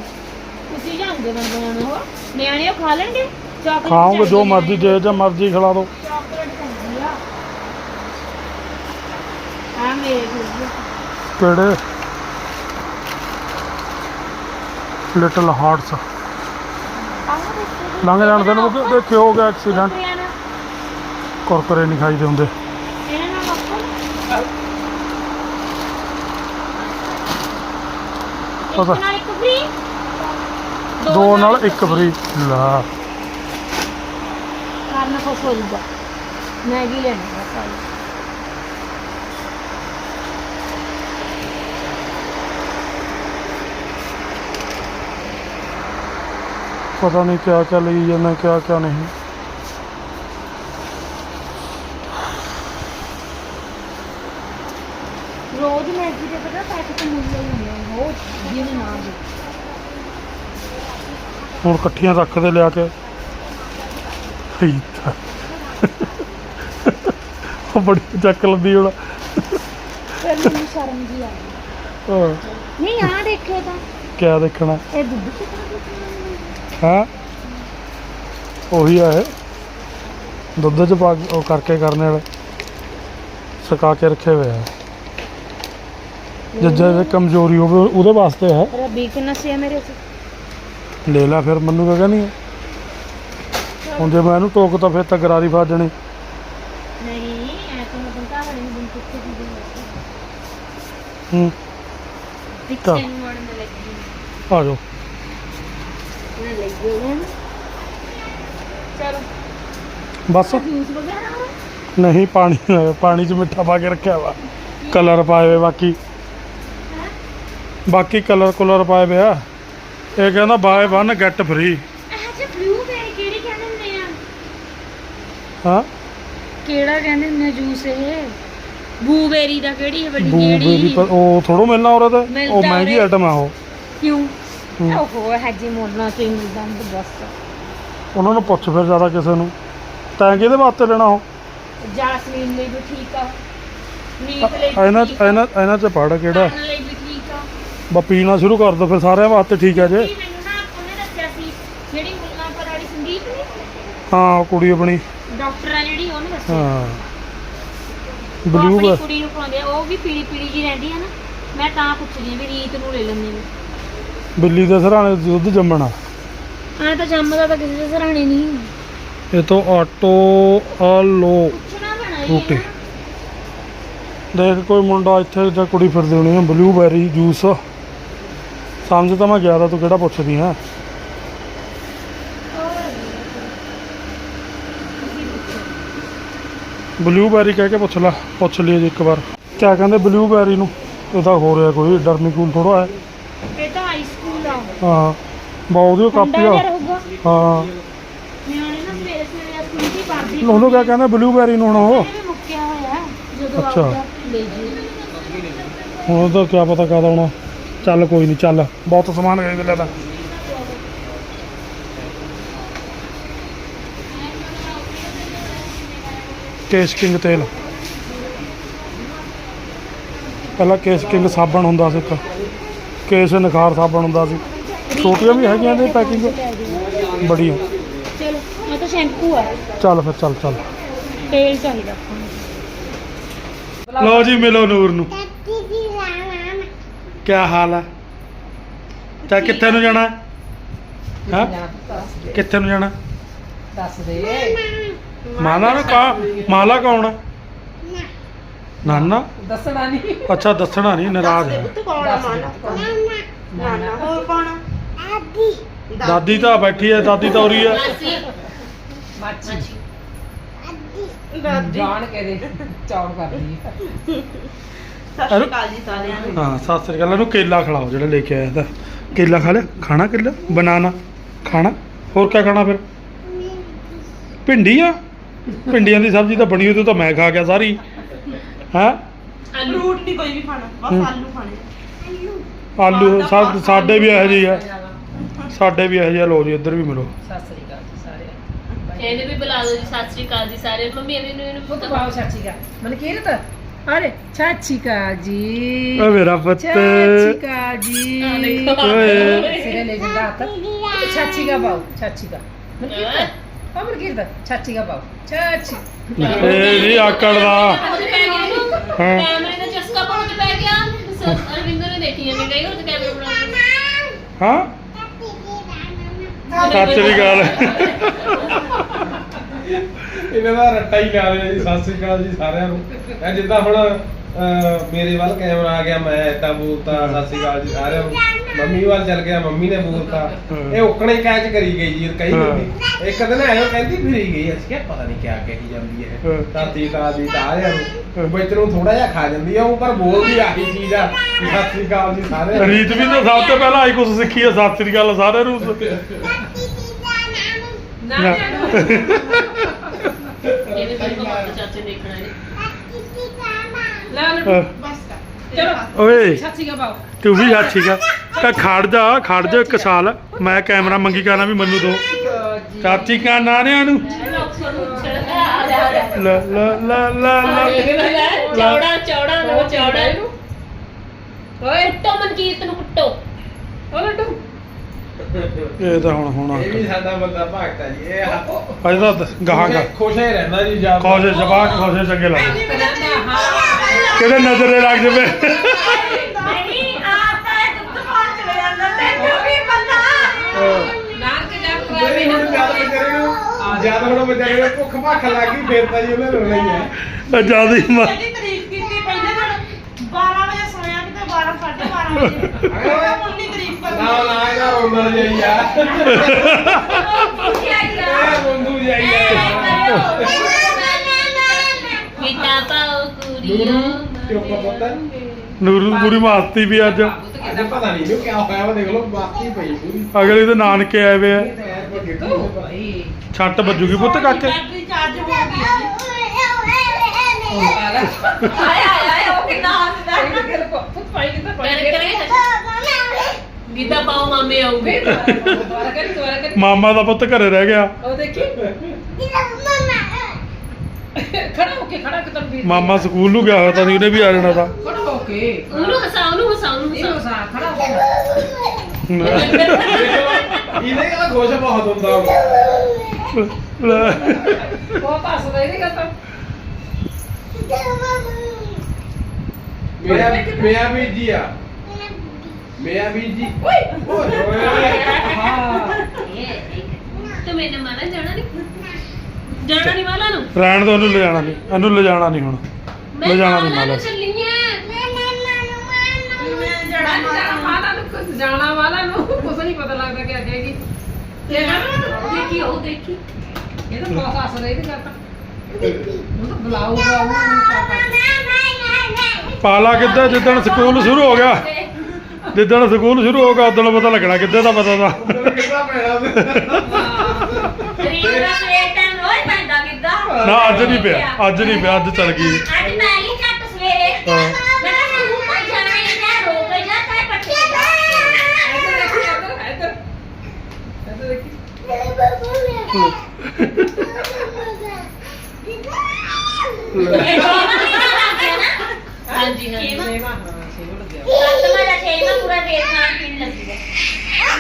ਤੁਸੀਂ ਜਾਂਦੇ ਬਣ ਬਣਾਉਣਾ ਹੋ ਨਿਆਣੇ ਉਹ ਖਾ ਲੈਣਗੇ? ਚਾਕਲੇਟ ਖਾਓਗੇ ਜੋ ਮਰਜ਼ੀ ਜੇ ਜਾਂ ਮਰਜ਼ੀ ਖਿਲਾ ਦਿਓ। ਚਾਕਲੇਟ ਖਾਂਦੀ ਆ। ਆ ਮੇਰੇ ਕੋਲ ਕਿਹੜੇ? ਲਿਟਲ ਹਾਰਟਸ ਆਹ ਦੇਖੋ ਲੰਘ ਜਾਣ ਦੇ ਨੂੰ ਦੇਖਿਓ ਹੋ ਗਿਆ ਐਕਸੀਡੈਂਟ ਕੁਰਕਰੇ ਨਹੀਂ ਖਾਈਦੇ ਹੁੰਦੇ ਇਹਨਾਂ ਨਾਲ ਮੱਖਣ ਪਤਾ। ਇੱਕ ਨਾਲ ਇੱਕ ਫ੍ਰੀ ਦੋ ਨਾਲ ਇੱਕ ਫਰੀ ਲਾ। ਕਰਨ ਖੁਸ਼ ਹੋ ਜੂਗਾ ਮੈਗੀ ਲੈਣੀ ਬਸ ਆਈ ਪਤਾ ਨਹੀਂ ਕਿਆ ਕਿਆ ਲਈ ਜਾਂਦਾ ਕਿਆ ਕਿਆ ਨਹੀਂ ਰੋਜ਼ ਮੈਗੀ ਦੇ ਪਤਾ ਪੈਕਟ ਮੁੱਲ ਹੀ ਹੁੰਦੇ ਆ ਰੋਜ਼ ਦਿਨ ਨਾ ਦੇ ਹੁਣ ਇਕੱਠੀਆਂ ਰੱਖ ਦੇ ਲਿਆ ਕੇ। ਠੀਕ। ਉਹ ਬੜੀ ਚੱਕ ਲੰਦੀ ਹੁਣ। ਫਿਰ ਮੈਨੂੰ ਸ਼ਰਮ ਜੀ ਆ ਗਈ। ਹਾਂ, ਨਹੀਂ ਆ ਦੇਖਿਓ ਤਾਂ। ਕਿਆ ਦੇਖਣਾ? ਇਹ ਦੁੱਧ ਹਾਂ? ਉਹੀ ਆ ਇਹ। ਦੁੱਧ ਚ ਪਾ ਉਹ ਕਰਕੇ ਕਰਨੇ ਵਾਲੇ। ਸੁਕਾ ਕੇ ਰੱਖੇ ਹੋਏ ਆ। ਜੇ ਜੇ ਕਮਜ਼ੋਰੀ ਹੋਵੇ ਉਹਦੇ ਵਾਸਤੇ ਹੈ। ਮੇਰਾ ਵੀਕਨੈਸ ਹੈ ਮੇਰੇ ਸੇ ਲੈ ਲੈ ਫਿਰ ਮੈਨੂੰ ਕਹ ਨਹੀਂ ਹੁਣ ਜੇ ਮੈਂ ਇਹਨੂੰ ਟੋਕਤਾ ਫਿਰ ਤਾਂ ਗਰਾਰੀ ਫਸ ਜਾਣੀ ਨਹੀਂ ਐ ਤਾਂ ਮੈਂ ਬੰਦਾ ਵਾਲੀ ਨੂੰ ਬੰਦ ਕਿੱਥੇ ਦੀ ਦੇ ਹੂੰ। ਪਿੱਛੇ ਨੂੰ ਮੋੜਨ ਦੇ ਲੱਗੀ ਆ ਜਾਓ। ਨਾ ਲੱਗੀ ਨਾ ਚਲੋ। ਬਸ। ਜੂਸ ਵਗੈਰਾ ਹੋਰ? ਨਹੀਂ ਪਾਣੀ ਪਾਣੀ 'ਚ ਮਿੱਠਾ ਪਾ ਕੇ ਰੱਖਿਆ ਵਾ। ਕਲਰ ਪਾਏ ਹੋਏ ਬਾਕੀ। ਬਾਕੀ ਕਲਰ ਕੁਲਰ ਪਾਏ ਹੋਏ ਆ। ਇਹ ਕਹਿੰਦਾ ਬਾਏ 1 ਗੈਟ ਫ੍ਰੀ ਇਹ ਜੇ ਬਲੂਬੇਰੀ ਕਿਹੜੀ ਕਹਿੰਦੇ ਹੁੰਦੇ ਆ? ਹਾਂ? ਕਿਹੜਾ ਕਹਿੰਦੇ ਹੁੰਦੇ ਜੂਸ ਇਹ? ਬੂਬੇਰੀ ਦਾ ਕਿਹੜੀ ਹੈ ਵੱਡੀ ਬੂਬੇਰੀ ਕਿਹੜੀ ਪਰ ਉਹ ਥੋੜੋ ਮਿਲਣਾ ਔਰ ਤੇ। ਮਿਲਦਾ ਉਹ ਮਹਿੰਗੀ ਉਰੇ। ਆਈਟਮ ਆ ਉਹ। ਕਿਉਂ? ਹੂੰ। ਓਹੋ ਹੈਜੀ ਮੋੜਨਾ ਤੇ ਮਿਲਦਾ ਹੁੰਦਾ ਬਸ ਉਹਨਾਂ ਨੂੰ ਪੁੱਛ ਫਿਰ ਜ਼ਿਆਦਾ ਕਿਸੇ ਨੂੰ। ਤੈਂ ਕਿਹਦੇ ਵਾਸਤੇ ਲੈਣਾ ਉਹ? ਜਾਸਮੀਨ ਲਈ ਵੀ ਠੀਕ ਆ। ਨੀਤ ਲਈ ਵੀ ਇਹਨਾਂ ਠੀਕ ਆ। ਇਹਨਾਂ ਇਹਨਾਂ 'ਚ ਪੜ ਕਿਹੜਾ। ਖਾਣ ਲਈ ਵੀ ਬਾ ਪੀਣਾ ਸ਼ੁਰੂ ਕਰ ਦੋ ਫਿਰ ਸਾਰਿਆਂ ਵਾਸਤੇ ਠੀਕ ਹੈ ਜੇ। ਜੀ ਮੈਨੂੰ ਨਾ ਉਹਨੇ ਦੱਸਿਆ ਸੀ ਜਿਹੜੀ ਮੁੱਲਾਂ ਪਰ ਵਾਲੀ ਸੰਦੀਪ ਨੇ ਹਾਂ ਉਹ ਕੁੜੀ ਆਪਣੀ। ਡਾਕਟਰ ਆ ਜਿਹੜੀ ਉਹਨੇ ਦੱਸਿਆ। ਹਾਂ। ਉਹ ਬਲੂ ਆਪਣੀ ਕੁੜੀ ਨੂੰ ਖਵਾਉਂਦੇ ਆ ਉਹ ਵੀ ਪੀਲੀ ਪੀਲੀ ਜੀ ਰਹਿੰਦੀ ਆ ਨਾ। ਮੈਂ ਤਾਂ ਪੁੱਛਦੀ ਆ ਵੀ ਰੀਤ ਨੂੰ ਲੈ ਲੈਂਦੇ ਨੇ। ਬਿੱਲੀ ਦੇ ਸਰਾਣੇ ਦੁੱਧ ਜੰਮਣਾ। ਐ ਤਾਂ ਜੰਮਦਾ ਤਾਂ ਕਿਸੇ ਦੇ ਸਰਾਣੇ ਨਹੀਂ ਇਹ ਤੋਂ ਆਟੋ ਆ ਲੋ ਪੁੱਛਣਾ ਪੈਣਾ ਹੀ ਰੋਟੀ। ਦੇਖ ਕੋਈ ਮੁੰਡਾ ਇੱਥੇ ਜਾਂ ਕੁੜੀ ਫਿਰਦੀ ਹੋਣੀ ਬਲੂਬੈਰੀ ਜੂਸ। ਸਮਝ ਤਾਂ ਮੈਂ ਗਿਆ ਤਾਂ ਤੂੰ ਕਿਹੜਾ ਪੁੱਛਦੀ ਹੈ? ਬਲੂਬੈਰੀ ਕਹਿ ਕੇ ਪੁੱਛ ਲੈ ਪੁੱਛ ਲਈ ਜੀ ਇੱਕ ਵਾਰ। ਕਿਆ ਕਹਿੰਦੇ ਬਲੂਬੈਰੀ ਨੂੰ? ਤਾਂ ਹੋ ਰਿਹਾ ਕੋਈ ਡਰਮੀਕੂਲ ਥੋੜਾ ਹੈ। ਇਹ ਤਾਂ ਹਾਈ ਸਕੂਲ ਆ। ਹਾਂ ਬਹੁਤ ਉਹਦੀ ਕਾਪੀ ਆ। ਹਾਂ। ਨਿਆਣੇ ਨਾ ਸਵੇਰੇ ਸਵੇਰੇ ਸਕੂਲ ਦੀ ਪੜ੍ਹਦੀ ਉਹਨੂੰ ਕਿਆ ਕਹਿੰਦੇ ਬਲੂਬੈਰੀ ਨੂੰ ਹੁਣ ਉਹ? ਇਹ ਵੀ ਮੁੱਕਿਆ ਹੋਇਆ ਜਦੋਂ ਅੱਛਾ। ਆਊਗਾ। ਲੈ ਜੀ ਹੁਣ ਤਾਂ ਕਿਆ ਪਤਾ ਕਦ ਆਉਣਾ ਚੱਲ ਕੋਈ ਨਹੀਂ ਚੱਲ। ਬਹੁਤ ਸਮਾਨ ਖਰੀਦ ਲਿਆ ਤਾਂ ਕੇਸ ਕਿੰਗ ਤੇਲ। ਪਹਿਲਾਂ ਕੇਸ ਕਿੰਗ ਸਾਬਣ ਹੁੰਦਾ ਸੀ ਇੱਕ। ਕੇਸ ਨਿਖਾਰ ਸਾਬਣ ਹੁੰਦਾ ਸੀ। ਛੋਟੀਆਂ ਵੀ ਹੈਗੀਆਂ ਨੇ ਪੈਕਿੰਗ। ਬੜੀ ਚਲੋ ਇਹ ਤਾਂ ਸ਼ੈਂਪੂ ਆ। ਚੱਲ ਫਿਰ ਚੱਲ ਚੱਲ। ਤੇਲ ਚਾਹੀਦਾ। ਲਓ ਜੀ ਮਿਲੋ ਨੂਰ ਨੂੰ। ਕੀ ਹਾਲ ਹੈ ਤਾਂ ਕਿੱਥੇ ਨੂੰ ਜਾਣਾ? ਹਾਂ? ਕਿੱਥੇ ਨੂੰ ਜਾਣਾ? ਦੱਸ ਦੇ। ਮਾਲਾ ਨੂੰ ਕਾ ਮਾਲਾ ਕੌਣ ਹੈ ਨਾਨਾ? ਦੱਸਣਾ ਨਹੀਂ ਅੱਛਾ ਦੱਸਣਾ ਨਹੀਂ ਨਾਰਾਜ਼ ਹੈ ਦਾਦੀ। ਤਾਂ ਬੈਠੀ ਹੈ ਦਾਦੀ ਤਾਂ ਉਰੀ ਹੈ ਮਾਚੀ ਜਾਣ ਕੇ ਦੇ ਚੌੜ ਕਰਦੀ ਹਾਂ ਸਤਿ ਸ੍ਰੀ ਅਕਾਲ। ਇਹਨੂੰ ਕੇਲਾ ਖਿਲਾਓ ਜਿਹੜਾ ਲੈ ਕੇ ਆਇਆ ਤਾਂ। ਕੇਲਾ ਖਾ ਲਿਆ? ਖਾਣਾ ਕੇਲਾ? ਬਨਾਨਾ? ਖਾਣਾ? ਹੋਰ ਕੀ ਖਾਣਾ ਫਿਰ? ਭਿੰਡੀ ਆ? ਭਿੰਡੀਆਂ ਦੀ ਸਬਜ਼ੀ ਤਾਂ ਬਣੀ ਹੋਈ ਤਾਂ ਮੈਂ ਖਾ ਗਿਆ ਸਾਰੀ। ਹੈ? ਫਰੂਟ ਨਹੀਂ ਕੋਈ ਵੀ ਖਾਣਾ ਬਸ ਹੂੰ। ਆਲੂ ਖਾਣੇ ਆਲੂ ਸਾ- ਸਾਡੇ ਵੀ ਇਹੋ ਜਿਹੀ ਆ। ਸਾਡੇ ਵੀ ਇਹੋ ਜਿਹਾ ਲੋ ਜੀ ਇੱਧਰ ਵੀ ਮਿਲੋ। ਸਤਿ ਸ੍ਰੀ ਅਕਾਲ ਜੀ ਸਾਰਿਆਂ ਇਹਨੇ ਵੀ ਬੁਲਾ ਲਓ ਜੀ ਸਤਿ ਸ਼੍ਰੀ ਅਕਾਲ ਜੀ ਸਾਰੇ ਮੰਮੀ ਇਹਨੂੰ ਇਹਨੂੰ ਨੂੰ ਬਾਬੂ ਚਾਚੀ ਕਾ ਮਨਕੀਰਤ ਅਰੇ ਚਾਚੀ ਕਾ ਜੀ ਓ ਮੇਰਾ ਪੁੱਤ ਚਾਚੀ ਕਾ ਜੀ। ਓਏ ਸਿਰੇ ਲੈ ਜਾਂਦਾ ਹੱਥ ਚਾਚੀ ਕਾ ਬਾਉ ਚਾਚੀ ਕਾ ਮਨਕੀਰਤ ਆ ਮਨਕੀਰਤ ਚਾਚੀ ਕਾ ਬਾਉ ਚਾਚੀ ਇਹ ਨਹੀਂ ਆਕੜ ਦਾ ਹਾਂ ਕੈਮਰੇ ਦਾ ਚਸਕਾ ਪਹੁੰਚ ਪੈ ਗਿਆ ਸ- ਅਰਵਿੰਦਰ ਨੇ ਦੇਖੀ ਜਾਂਦੇ ਕਈ ਹੋਰ ਕੈਮਰਾ ਬਣਾ ਹਾਂ ਸੱਚ ਦੀ ਗੱਲ ਇਹਨਾਂ ਦਾ ਰੱਟਾ ਹੀ ਲਾ ਲਿਆ ਜੀ ਸਤਿ ਸ੍ਰੀ ਅਕਾਲ ਜੀ ਸਾਰਿਆਂ ਨੂੰ। ਇਹ ਜਿੱਦਾਂ ਹੁਣ ਅਹ, ਮੇਰੇ ਵੱਲ ਕੈਮਰਾ ਆ ਗਿਆ ਮੈਂ ਏਦਾਂ ਬੋਲਤਾ ਸਤਿ ਸ੍ਰੀ ਅਕਾਲ ਜੀ ਸਾਰਿਆਂ ਨੂੰ। ਮੰਮੀ ਵੱਲ ਚੱਲ ਗਿਆ ਮੰਮੀ ਨੇ ਬੋਲਤਾ ਇਹ ਉੱਕਣੇ ਕੈਚ ਕਰੀ ਗਈ ਜੀ ਕਈ ਹਾਂ। ਇੱਕ ਦਿਨ ਐਂ ਕਹਿੰਦੀ ਫਿਰੀ ਗਈ ਅਸੀਂ ਕਿਹਾ ਪਤਾ ਨਹੀਂ ਕਿਆ ਕਹੀ ਜਾਂਦੀ ਹਾਂ। ਹੈ। ਤਾਤੀ ਤਾਦੀ ਸਾਰਿਆਂ ਨੂੰ। ਵਿੱਚ ਨੂੰ ਥੋੜਾ ਜਿਹਾ ਖਾ ਜਾਂਦੀ ਆ ਉਹ ਪਰ ਬੋਲਦੀ ਆਹੀ ਚੀਜ਼ ਆ ਸਤਿ ਸ੍ਰੀ ਅਕਾਲ ਜੀ ਸਾਰਿਆਂ ਨੂੰ। ਰੀਤ ਵੀ ਤਾਂ ਸਭ ਤੋਂ ਪਹਿਲਾਂ ਆਈ ਕੁਝ ਸਿੱਖੀ ਆ ਸਤਿ ਸ੍ਰੀ ਅਕਾਲ ਸਾਰਿਆਂ ਨੂੰ। ਨਾ। ਇਹਨੇ ਫਿਰ ਪਾਪਾ ਚਾਚੇ ਦੇਖਣਾ ਹੈ ਲੈ ਲੈ ਅਹ, ਬਸ ਕਰ। ਚਲੋ। ਓਏ। ਕਾ ਤੂੰ ਵੀ ਆ ਠੀਕ ਆ ਤਾਂ ਖੜ ਜਾ ਖੜ ਜਾ ਇੱਕ ਸਾਲ। ਮੈਂ ਕੈਮਰਾ ਮੰਗੀ ਕਰਨਾ ਵੀ ਮੈਨੂੰ ਦੋ। ਚਾਚੀ। ਕਾ ਨਾਰਿਆਂ ਨੂੰ। ਲੋਕ ਸਾਨੂੰ ਛੱਡ ਆ ਜਾ ਲੈ ਲੈ ਲੈ ਲੈ ਲੈ। ਚੌੜਾ ਚੌੜਾ ਨੂੰ ਚੌੜਾ। ਨੂੰ ਓਏ। ਕੁੱਟੋ ਮਨਕੀਰਤ ਨੂੰ ਕੁੱਟੋ। ਓ ਲੱਡੂ। ਇਹ ਤਾਂ ਹੁਣ ਹੋਣਾ। ਇਹ ਵੀ ਸਾਡਾ ਬੰਦਾ ਭਗਤਾ ਜੀ ਇਹ ਅਜੇ ਤਾਂ ਗਾਹਾਂ ਗਾ ਖੁਸ਼ ਹੀ ਰਹਿੰਦਾ ਜੀ ਜਦ। ਖੋਜੇ ਜਵਾਕ ਖੋਜੇ ਚੰਗੇ ਲੱਗਦੇ। ਕਿਹੜੇ ਨਜ਼ਰੇ ਲੱਗ ਜਵੇ। ਨਹੀਂ ਆਪ ਤਾਂ ਇਹ ਦੁੱਧ ਪਾਣ ਚਲੇ ਜਾਂਦਾ। ਤੈਨੂੰ ਵੀ ਪਤਾ। ਨਾਨਕ ਜਾ ਜਿਹੜੀ ਹੁਣ ਜਦ ਵਿਚਾਰੇ ਨੂੰ ਜਦ ਹੁਣ ਵਿਚਾਰੇ ਨੂੰ ਭੁੱਖ ਭੱਖ ਲੱਗ ਗਈ ਫਿਰ ਤਾਂ ਜੀ ਉਹਨੇ ਰੋਣਾ ਹੀ ਹੈ। ਜ਼ਿਆਦਾ ਹੀ ਮ- ਤਾਰੀਫ ਕੀਤੀ ਪਹਿਲੇ ਦਿਨ 12 ਵਜੇ 12 12:30 ਵਜੇ। ਉਹਨੇ ਮੁੰਨੀ ਤਾਰੀਫ ਨਾ ਕਰਦੀ ਨਾ ਇਹਦਾ ਰੋਣਾ ਜਾਈ ਆ। ਇਹ ਬੰਦੂ ਜਾਈ ਆ। ਗੀਤਾ ਪਾਓ ਕੁੜੀਓ ਨੂਰੂ ਚੁੱਪ ਪੁੱਤ? ਨੂਰੂ ਪੂਰੀ ਮਾਸਤੀ ਵੀ ਅੱਜ। ਅੱਜ ਪਤਾ ਨਹੀਂ ਇਹਨੂੰ ਕਿਆ ਹੋਇਆ ਵਾ ਦੇਖ ਲਓ ਬਾਕੀ ਪਈ ਪੂਰੀ। ਅਗਲੇ ਦੇ ਨਾਨਕੇ ਆਏ ਵੇ ਆ। ਛੱਟ ਵੱਜੂਗੀ ਪੁੱਤ ਕਾਕੇ? ਚਾਰਜ ਹੋ ਗਈ ਆਏ ਆਏ ਆਏ ਉਹ ਕਿੰਨਾ ਹੱਸਦਾ ਕਰ ਕਰੇ ਗੀਤਾ ਪਾਓ ਮਾਮੇ ਆਉਗੇ ਮਾਮਾ ਦਾ ਪੁੱਤ ਘਰੇ ਰਹਿ ਗਿਆ। ਖੜਾ ਹੋ ਕੇ ਖੜਾ ਕਿਤਨ ਵੀ ਮਾਮਾ ਸਕੂਲ ਨੂੰ ਗਿਆ ਹੋਇਆ ਤਾਂ ਨਹੀਂ ਉਹਨੇ ਵੀ ਆ ਜਾਣਾ ਤਾਂ। ਖੜਾ ਹੋ ਕੇ। ਉਹਨੂੰ ਹਸਾਓ ਉਹਨੂੰ ਹਸਾਓ ਉਹਨੂੰ ਇਹਨੂੰ ਹਸਾਓ ਸਾ ਖੜਾ ਹੋ ਕੇ। ਇਹਨੇ ਕਹਿੰਦਾ ਖੁਸ਼ ਬਹੁਤ ਹੁੰਦਾ ਉਹ ਲੈ। ਬਹੁਤ ਹੱਸਦਾ ਇਹਦੇ ਗੱਲ ਤਾਂ ਆ। ਮੇਰਾ ਵੀ ਜੀ ਓਏ ਓਏ ਹਾਂ। ਤੂੰ ਮੇਰੇ ਮਾਲਾ ਜਾਣਾ ਨਹੀਂ ਜਾਣਾ ਨਹੀਂ ਵਾਲਾ ਨੂੰ? ਰਹਿਣ ਦੋ ਉਹਨੂੰ ਲਿਜਾਣਾ ਨਹੀਂ ਇਹਨੂੰ ਲਿਜਾਣਾ ਨਹੀਂ ਹੁਣ। ਮੈਂ ਲਿਜਾਣਾ ਨਹੀਂ ਮਾਲਾ ਨੂੰ ਮਾਲਾ ਚੱਲੀ ਐ ਮੈਂ ਜੜਾ ਜਾਣਾ ਵਾਲਾ ਨੂੰ। ਕੁਝ ਜਾਣਾ ਵਾਲਾ ਨੂੰ। ਕੁਝ ਨਹੀਂ ਪਤਾ ਲੱਗਦਾ ਕਿ ਕਹੇਗੀ ਤੇ ਨਾ ਦੇਖੀ ਉਹ ਦੇਖੀ। ਇਹ ਤਾਂ ਬਹੁਤ ਇਹਦੇ ਗੱਲ ਤਾਂ ਉਹ ਤਾਂ। ਬੁਲਾਊਗਾ ਉਹਨੂੰ ਪਾਲਾ ਕਿੱਦਾਂ? ਜਿੱਦਣ ਸਕੂਲ ਸ਼ੁਰੂ ਹੋ ਗਿਆ। ਜਿੱਦਣ ਸਕੂਲ ਸ਼ੁਰੂ ਹੋ ਗਿਆ ਉਦੋਂ ਪਤਾ ਲੱਗਣਾ ਕਿੱਦਾਂ ਦਾ ਪਤਾ ਦਾ। ਨਾ ਅੱਜ ਨਹੀਂ ਪਿਆ। ਅੱਜ ਨਹੀਂ ਪਿਆ ਅੱਜ ਚੱਲ ਗਈ। ਅੱਜ ਮੈਂ ਹੀ ਝੱਟ ਸਵੇਰੇ। ਹਾਂ। ਮੈਂ ਕਿਹਾ ਤੂੰ ਤਾਂ ਜਾਣਾ ਹੀ ਮੈਂ ਰੋਕ ਜਾ ਚਾਹੇ ਪੱਟੀ ਇੱਧਰ ਦੇਖੀ ਇੱਧਰ ਇੱਧਰ ਇੱਧਰ ਦੇਖੀ ਹਾਂਜੀ ਹਾਂਜੀ ਸੇਵਾ ਹਾਂ ਸੇਵਾ ਲੱਗਿਆ ਸੱਤਵਾਂ ਦਾ ਛੇਵਾਂ ਪੂਰਾ ਦੇਰ ਖਾਣ ਪੀਣ ਲੱਗੂਗਾ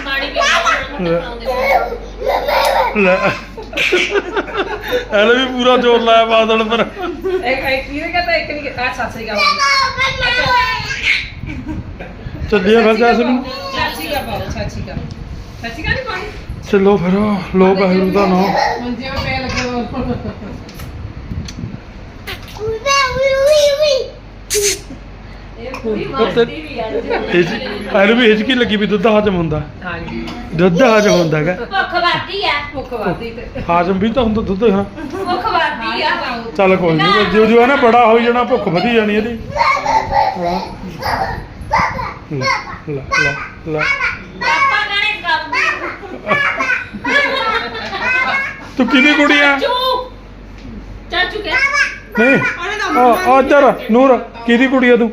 ਮਾੜੀ ਵੀ ਬਣਾਉਂਦੇ ਲੈ ਇਹਨੇ ਵੀ ਪੂਰਾ ਜ਼ੋਰ ਲਾਇਆ ਬਾਦਲ ਪਰ। ਇੱਕ ਇੱਕ ਇਹਦੇ ਕਹਿੰਦਾ ਇੱਕ ਨਹੀਂ ਕੀਤਾ ਸੱਤ ਸ੍ਰੀ ਅਕਾਲ ਚੱਲੀਏ ਫਿਰ ਜੈਸਮੀਨ। ਸਤਿ ਸ੍ਰੀ ਅਕਾਲ ਸਤਿ ਸ੍ਰੀ ਅਕਾਲ ਸਤਿ ਸ੍ਰੀ ਅਕਾਲ ਨਹੀਂ ਪਾਣੀ ਚਲੋ ਫਿਰ ਲੋ ਬਹਿਰੂ ਦਾ ਨਾਂ ਮੰਜੇ 'ਤੇ ਪੈ ਲੱਗੇ ਹੋ ਇਹ ਪੂਰੀ ਪੁੱਤ ਹਿਜ ਇਹਨੂੰ ਵੀ ਹਿਜਕੀ ਲੱਗੀ ਵੀ ਦੁੱਧ ਹਜਮ ਹੁੰਦਾ? ਹਾਂਜੀ। ਦੁੱਧ ਹਜਮ ਹੁੰਦਾ ਹੈਗਾ। ਭੁੱਖ ਵੱਧਦੀ ਆ। ਭੁੱਖ ਵਾਦੀ ਤੇ ਹਾਜਮ ਵੀ ਤਾਂ ਹੁੰਦਾ ਦੁੱਧ ਹਾਂ ਭੁੱਖ ਵੱਧਦੀ ਆ। ਚੱਲ ਕੋਈ ਨਹੀਂ ਜਿਉ ਜਿਉ ਨਾ ਬੜਾ ਹੋਈ ਜਾਣਾ ਭੁੱਖ ਵਧੀ ਜਾਣੀ ਇਹਦੀ। ਲੈ ਲੈ ਲੈ ਪਾਪਾ ਤੂੰ ਕਿਹਦੀ ਕੁੜੀ ਆ? ਚੂ ਚਾਚੂ ਕਹਿ ਨਹੀਂ। ਆ ਆ ਇੱਧਰ ਨੂਰ ਕਿਹਦੀ ਕੁੜੀ ਆ ਤੂੰ?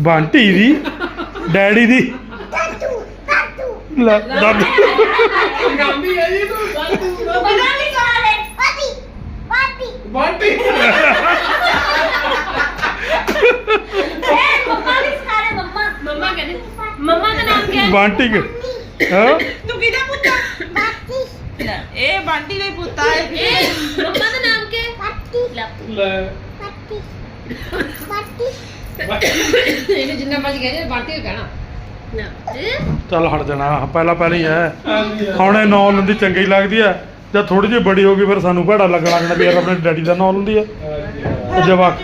ਬੰਟੀ ਦੀ ਡੈਡੀ ਦੀ। ਲੈ ਦਾਦੀ ਗਾਂਧੀ ਹੈ ਜੀ ਤੂੰ ਬਾਂਟੀ। ਕਹਿੰਦੇ ਮੰਮਾ ਦਾ ਨਾਮ ਕੀ ਹੈ? ਬੰਟੀ ਕੇ ਹਾਂ? ਤੂੰ ਕਿਹਦਾ ਪੁੱਤ ਲੈ, ਇਹ ਬੰਟੀ ਦਾ ਹੀ ਪੁੱਤ ਆ ਇਹ ਮੰਮਾ ਦਾ ਨਾਮ ਕੀ ਹੈ? ਲੈ। ਇਹਨੇ ਜਿੰਨਾ ਮਰਜ਼ੀ ਕਹਿੰਦੇ ਬਾਟੀ ਕਹਿਣਾ। ਨਾ ਇਹ ਚੱਲ ਹਟ ਜਾਣਾ ਪਹਿਲਾਂ ਪਹਿਲਾਂ ਹੀ ਹੈ। ਹੁਣ ਇਹ ਨੌ ਲੰਦੀ ਚੰਗੀ ਲੱਗਦੀ ਹੈ। ਜਦ ਥੋੜੀ ਜਿਹੀ ਬੜੀ ਹੋ ਗਈ ਫਿਰ ਸਾਨੂੰ ਭੈੜਾ ਲੱਗਣ ਲੱਗ ਜਾਣਾ ਵੀ ਯਾਰ ਆਪਣੇ ਡੈਡੀ ਦਾ ਨੌ ਲੰਦੀ ਹੈ। ਉਹ ਜਵਾਕ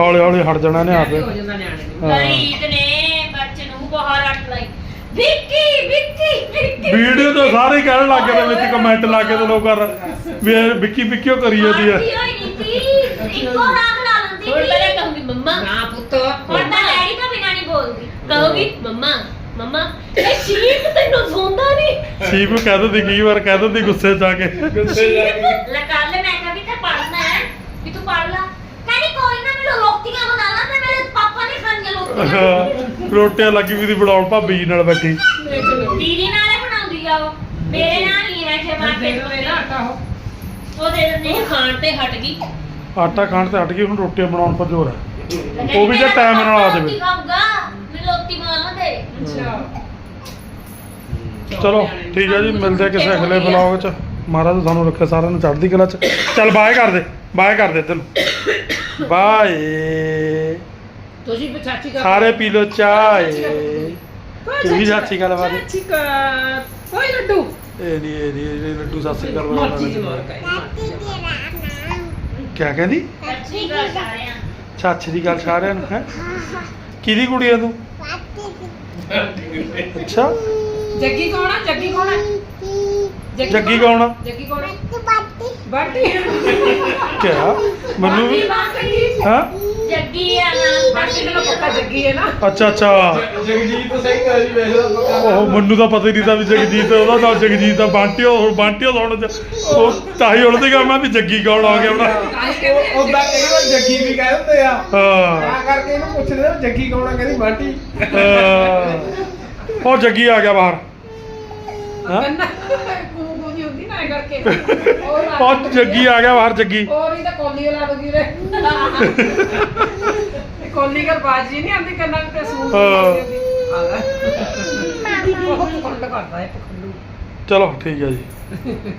ਹੌਲੀ ਹੌਲੀ ਹਟ ਜਾਣਾ। ਨੇ ਆਪੇ। ਨੂੰ। ਬੱਚੇ ਨੂੰ ਲਈ। ਵਿੱਕੀ ਵਿੱਕੀ ਵਿੱਕੀ। ਵੀਡੀਓ ਤਾਂ ਸਾਰੇ ਕਹਿਣ ਲੱਗ ਗਏ ਤੇ ਵਿੱਚ ਕਮੈਂਟ ਲਾ ਕੇ ਤੇ ਲੋਕ ਕਰ ਵੀ ਵਿੱਕੀ ਵਿੱਕੀ ਉਹ ਕਰੀ ਜਾਂਦੀ ਹੈ। ਹੋਈ ਨਹੀਂ ਸੀ ਇੱਕੋ ਨਾਮ ਲਾ ਲੈਂਦੀ ਥੋੜਾ ਸੀ ਪਹਿਲਾਂ ਕਹੂੰਗੀ ਮੰਮਾ। ਨਾ ਪੁੱਤ। ਹੁਣ ਤਾਂ ਡੈਡੀ ਤੋਂ ਬਿਨਾਂ ਨਹੀਂ ਬੋਲਦੀ। ਕਹੂੰਗੀ ਮੰਮਾ ਮੰਮਾ ਇਹ ਸ਼ੀਪ ਤੈਨੂੰ ਸੌਂਦਾ ਨਹੀਂ। ਸ਼ੀਪ ਕਹਿ ਦਿੰਦੀ ਕਈ ਵਾਰ ਕਹਿ ਦਿੰਦੀ ਗੁੱਸੇ ਚ ਆ ਕੇ। ਗੁੱਸੇ ਜਾ ਕੇ। ਲੈ ਕੱਲ ਮੈਂ ਕਿਹਾ ਵੀ ਤੇ ਪੜਨਾ ਹੈ ਵੀ ਤੂੰ ਪੜ ਲਾ। ਕਹਿੰਦੀ ਕੋਈ ਨਾ ਮੈਨੂੰ ਰੋਟੀਆਂ ਬਣਾ ਲਾ ਤੇ ਮੇਰੇ ਪਾਪਾ ਨੇ ਖਾਣੀਆਂ ਰੋਟੀਆਂ। ਰੋਟੀਆਂ ਲੱਗੀ ਵੀ ਦੀ ਬਣਾਉਣ ਭਾਬੀ ਜੀ ਨਾਲ ਬੈਠੀ। ਦੀਦੀ ਨਾਲੇ ਬਣਾਉਂਦੀ ਆ ਉਹ। ਮੇਰੇ ਨਾਲ ਨਹੀਂ ਹੈ ਜੇ ਮੈਂ ਮੈਂ ਦੇ ਦੋ ਇਹਦਾ ਆਟਾ ਹੋ ਉਹ ਦੇ ਦਿੰਦੇ ਖਾਣ ਤੇ ਹਟ ਗਈ। ਆਟਾ ਖਾਣ ਤੇ ਹਟ ਗਈ ਹੁਣ ਰੋਟੀਆਂ ਬਣਾਉਣ ਪਰ ਜ਼ੋਰ ਹੈ। ਉਹ ਵੀ ਜੇ ਟਾਈਮ ਨਾਲ ਆ ਰੋਟੀ ਜਾਵੇ ਖਾਊਗਾ ਮੈਨੂੰ ਰੋਟੀ ਬਣਾ ਦੇ। ਅੱਛਾ। ਚਲੋ ਠੀਕ ਹੈ ਜੀ ਮਿਲਦੇ ਆ ਕਿਸੇ ਅਗਲੇ ਵਲੌਗ 'ਚ। ਮਹਾਰਾਜ ਤੁਹਾਨੂੰ ਰੱਖੇ ਸਾਰਿਆਂ ਨੂੰ ਚੜ੍ਹਦੀ ਕਲਾ 'ਚ। ਚੱਲ ਬਾਏ ਕਰ ਦੇ ਬਾਏ ਕਰ ਦੇ ਤੈਨੂੰ ਬਾਏ ਤੁਸੀਂ ਵੀ ਚਾਚੀ ਕਰ ਸਾਰੇ ਪੀ ਲੋ ਚਾਹ। ਤੂੰ ਵੀ ਚਾਚੀ ਚਾਚੀ ਕਰ ਓਏ ਲੱਡੂ। ਇਹ ਨਹੀਂ ਇਹ ਨਹੀਂ ਇਹ ਲੱਡੂ ਸ੍ਰੀ ਅਕਾਲ ਮਰਜ਼ੀ ਕੇ ਕਿਆ ਕਹਿੰਦੀ? ਸੱਚੀ ਗੱਲ ਚਾਚੀ ਦੀ ਗੱਲ ਸਾਰਿਆਂ ਨੂੰ ਹੈ? ਕਿਹਦੀ ਕੁੜੀ ਆ ਤੂੰ? ਅੱਛਾ। ਜੱਗੀ ਕੌਣ ਆ? ਜੱਗੀ ਕੌਣ ਆ? ਜੱਗੀ ਕੌਣ ਆ? ਜੱਗੀ ਕੌਣ ਆ? ਬਾਟੀ ਕਿਆ? ਮੈਨੂੰ ਵੀ ਹਾਂ? ਜੱਗੀ ਆ ਨਾਮ ਬਾਟੀ ਨੂੰ ਪੱਕਾ ਜੱਗੀ ਹੈ ਨਾ। ਅੱਛਾ ਅੱਛਾ। ਜਗਜੀਤ ਸਿੰਘ ਆ ਜੀ ਵੈਸੇ ਤਾਂ ਪੱਕਾ ਉਹ ਮੈਨੂੰ ਤਾਂ ਪਤਾ ਹੀ ਨਹੀਂ ਤਾਂ ਵੀ ਜਗਜੀਤ ਉਹਦਾ ਨਾਮ ਜਗਜੀਤ ਆ ਬਾਂਟੀਓ ਹੁਣ ਬਾਂਟੀਓ ਉਹ ਮੈਂ ਵੀ ਜੱਗੀ ਕੌਣ ਆ ਗਿਆ ਹੁਣ। ਉਹ ਉਹਦਾ ਕਈ ਵਾਰ ਜੱਗੀ ਵੀ ਕਹਿ ਦਿੰਦੇ ਆ। ਹਾਂ। ਤਾਂ ਕਰਕੇ ਇਹਨੂੰ ਪੁੱਛਦੇ ਆ ਜੱਗੀ ਕੌਣ ਆ ਕਹਿੰਦੀ ਬਾਂਟੀ। ਅਹ, ਉਹ ਜੱਗੀ ਆ ਗਿਆ ਬਾਹਰ। ਹਾਂ ਕਰਕੇ। <laughs> ਉਹ ਜੱਗੀ ਆ ਗਿਆ ਬਾਹਰ ਜੱਗੀ। ਹੋਰ ਹੀ ਤਾਂ ਕੋਲੀ ਲਾ ਦੂਗੀ ਰੇ <laughs> ਇਹ ਕੋਲੀ ਕਰ ਬਾਜੀ ਨਹੀਂ ਆਂਦੀ ਕੰਨਾਂ ਤੇ ਸੂਟ ਹਾਂ। ਆ ਲੈ। ਬਹੁਤ ਪਖੰਡ ਕਰਦਾ ਹੈ ਪਖੰਡੂ ਚਲੋ ਠੀਕ ਹੈ ਜੀ।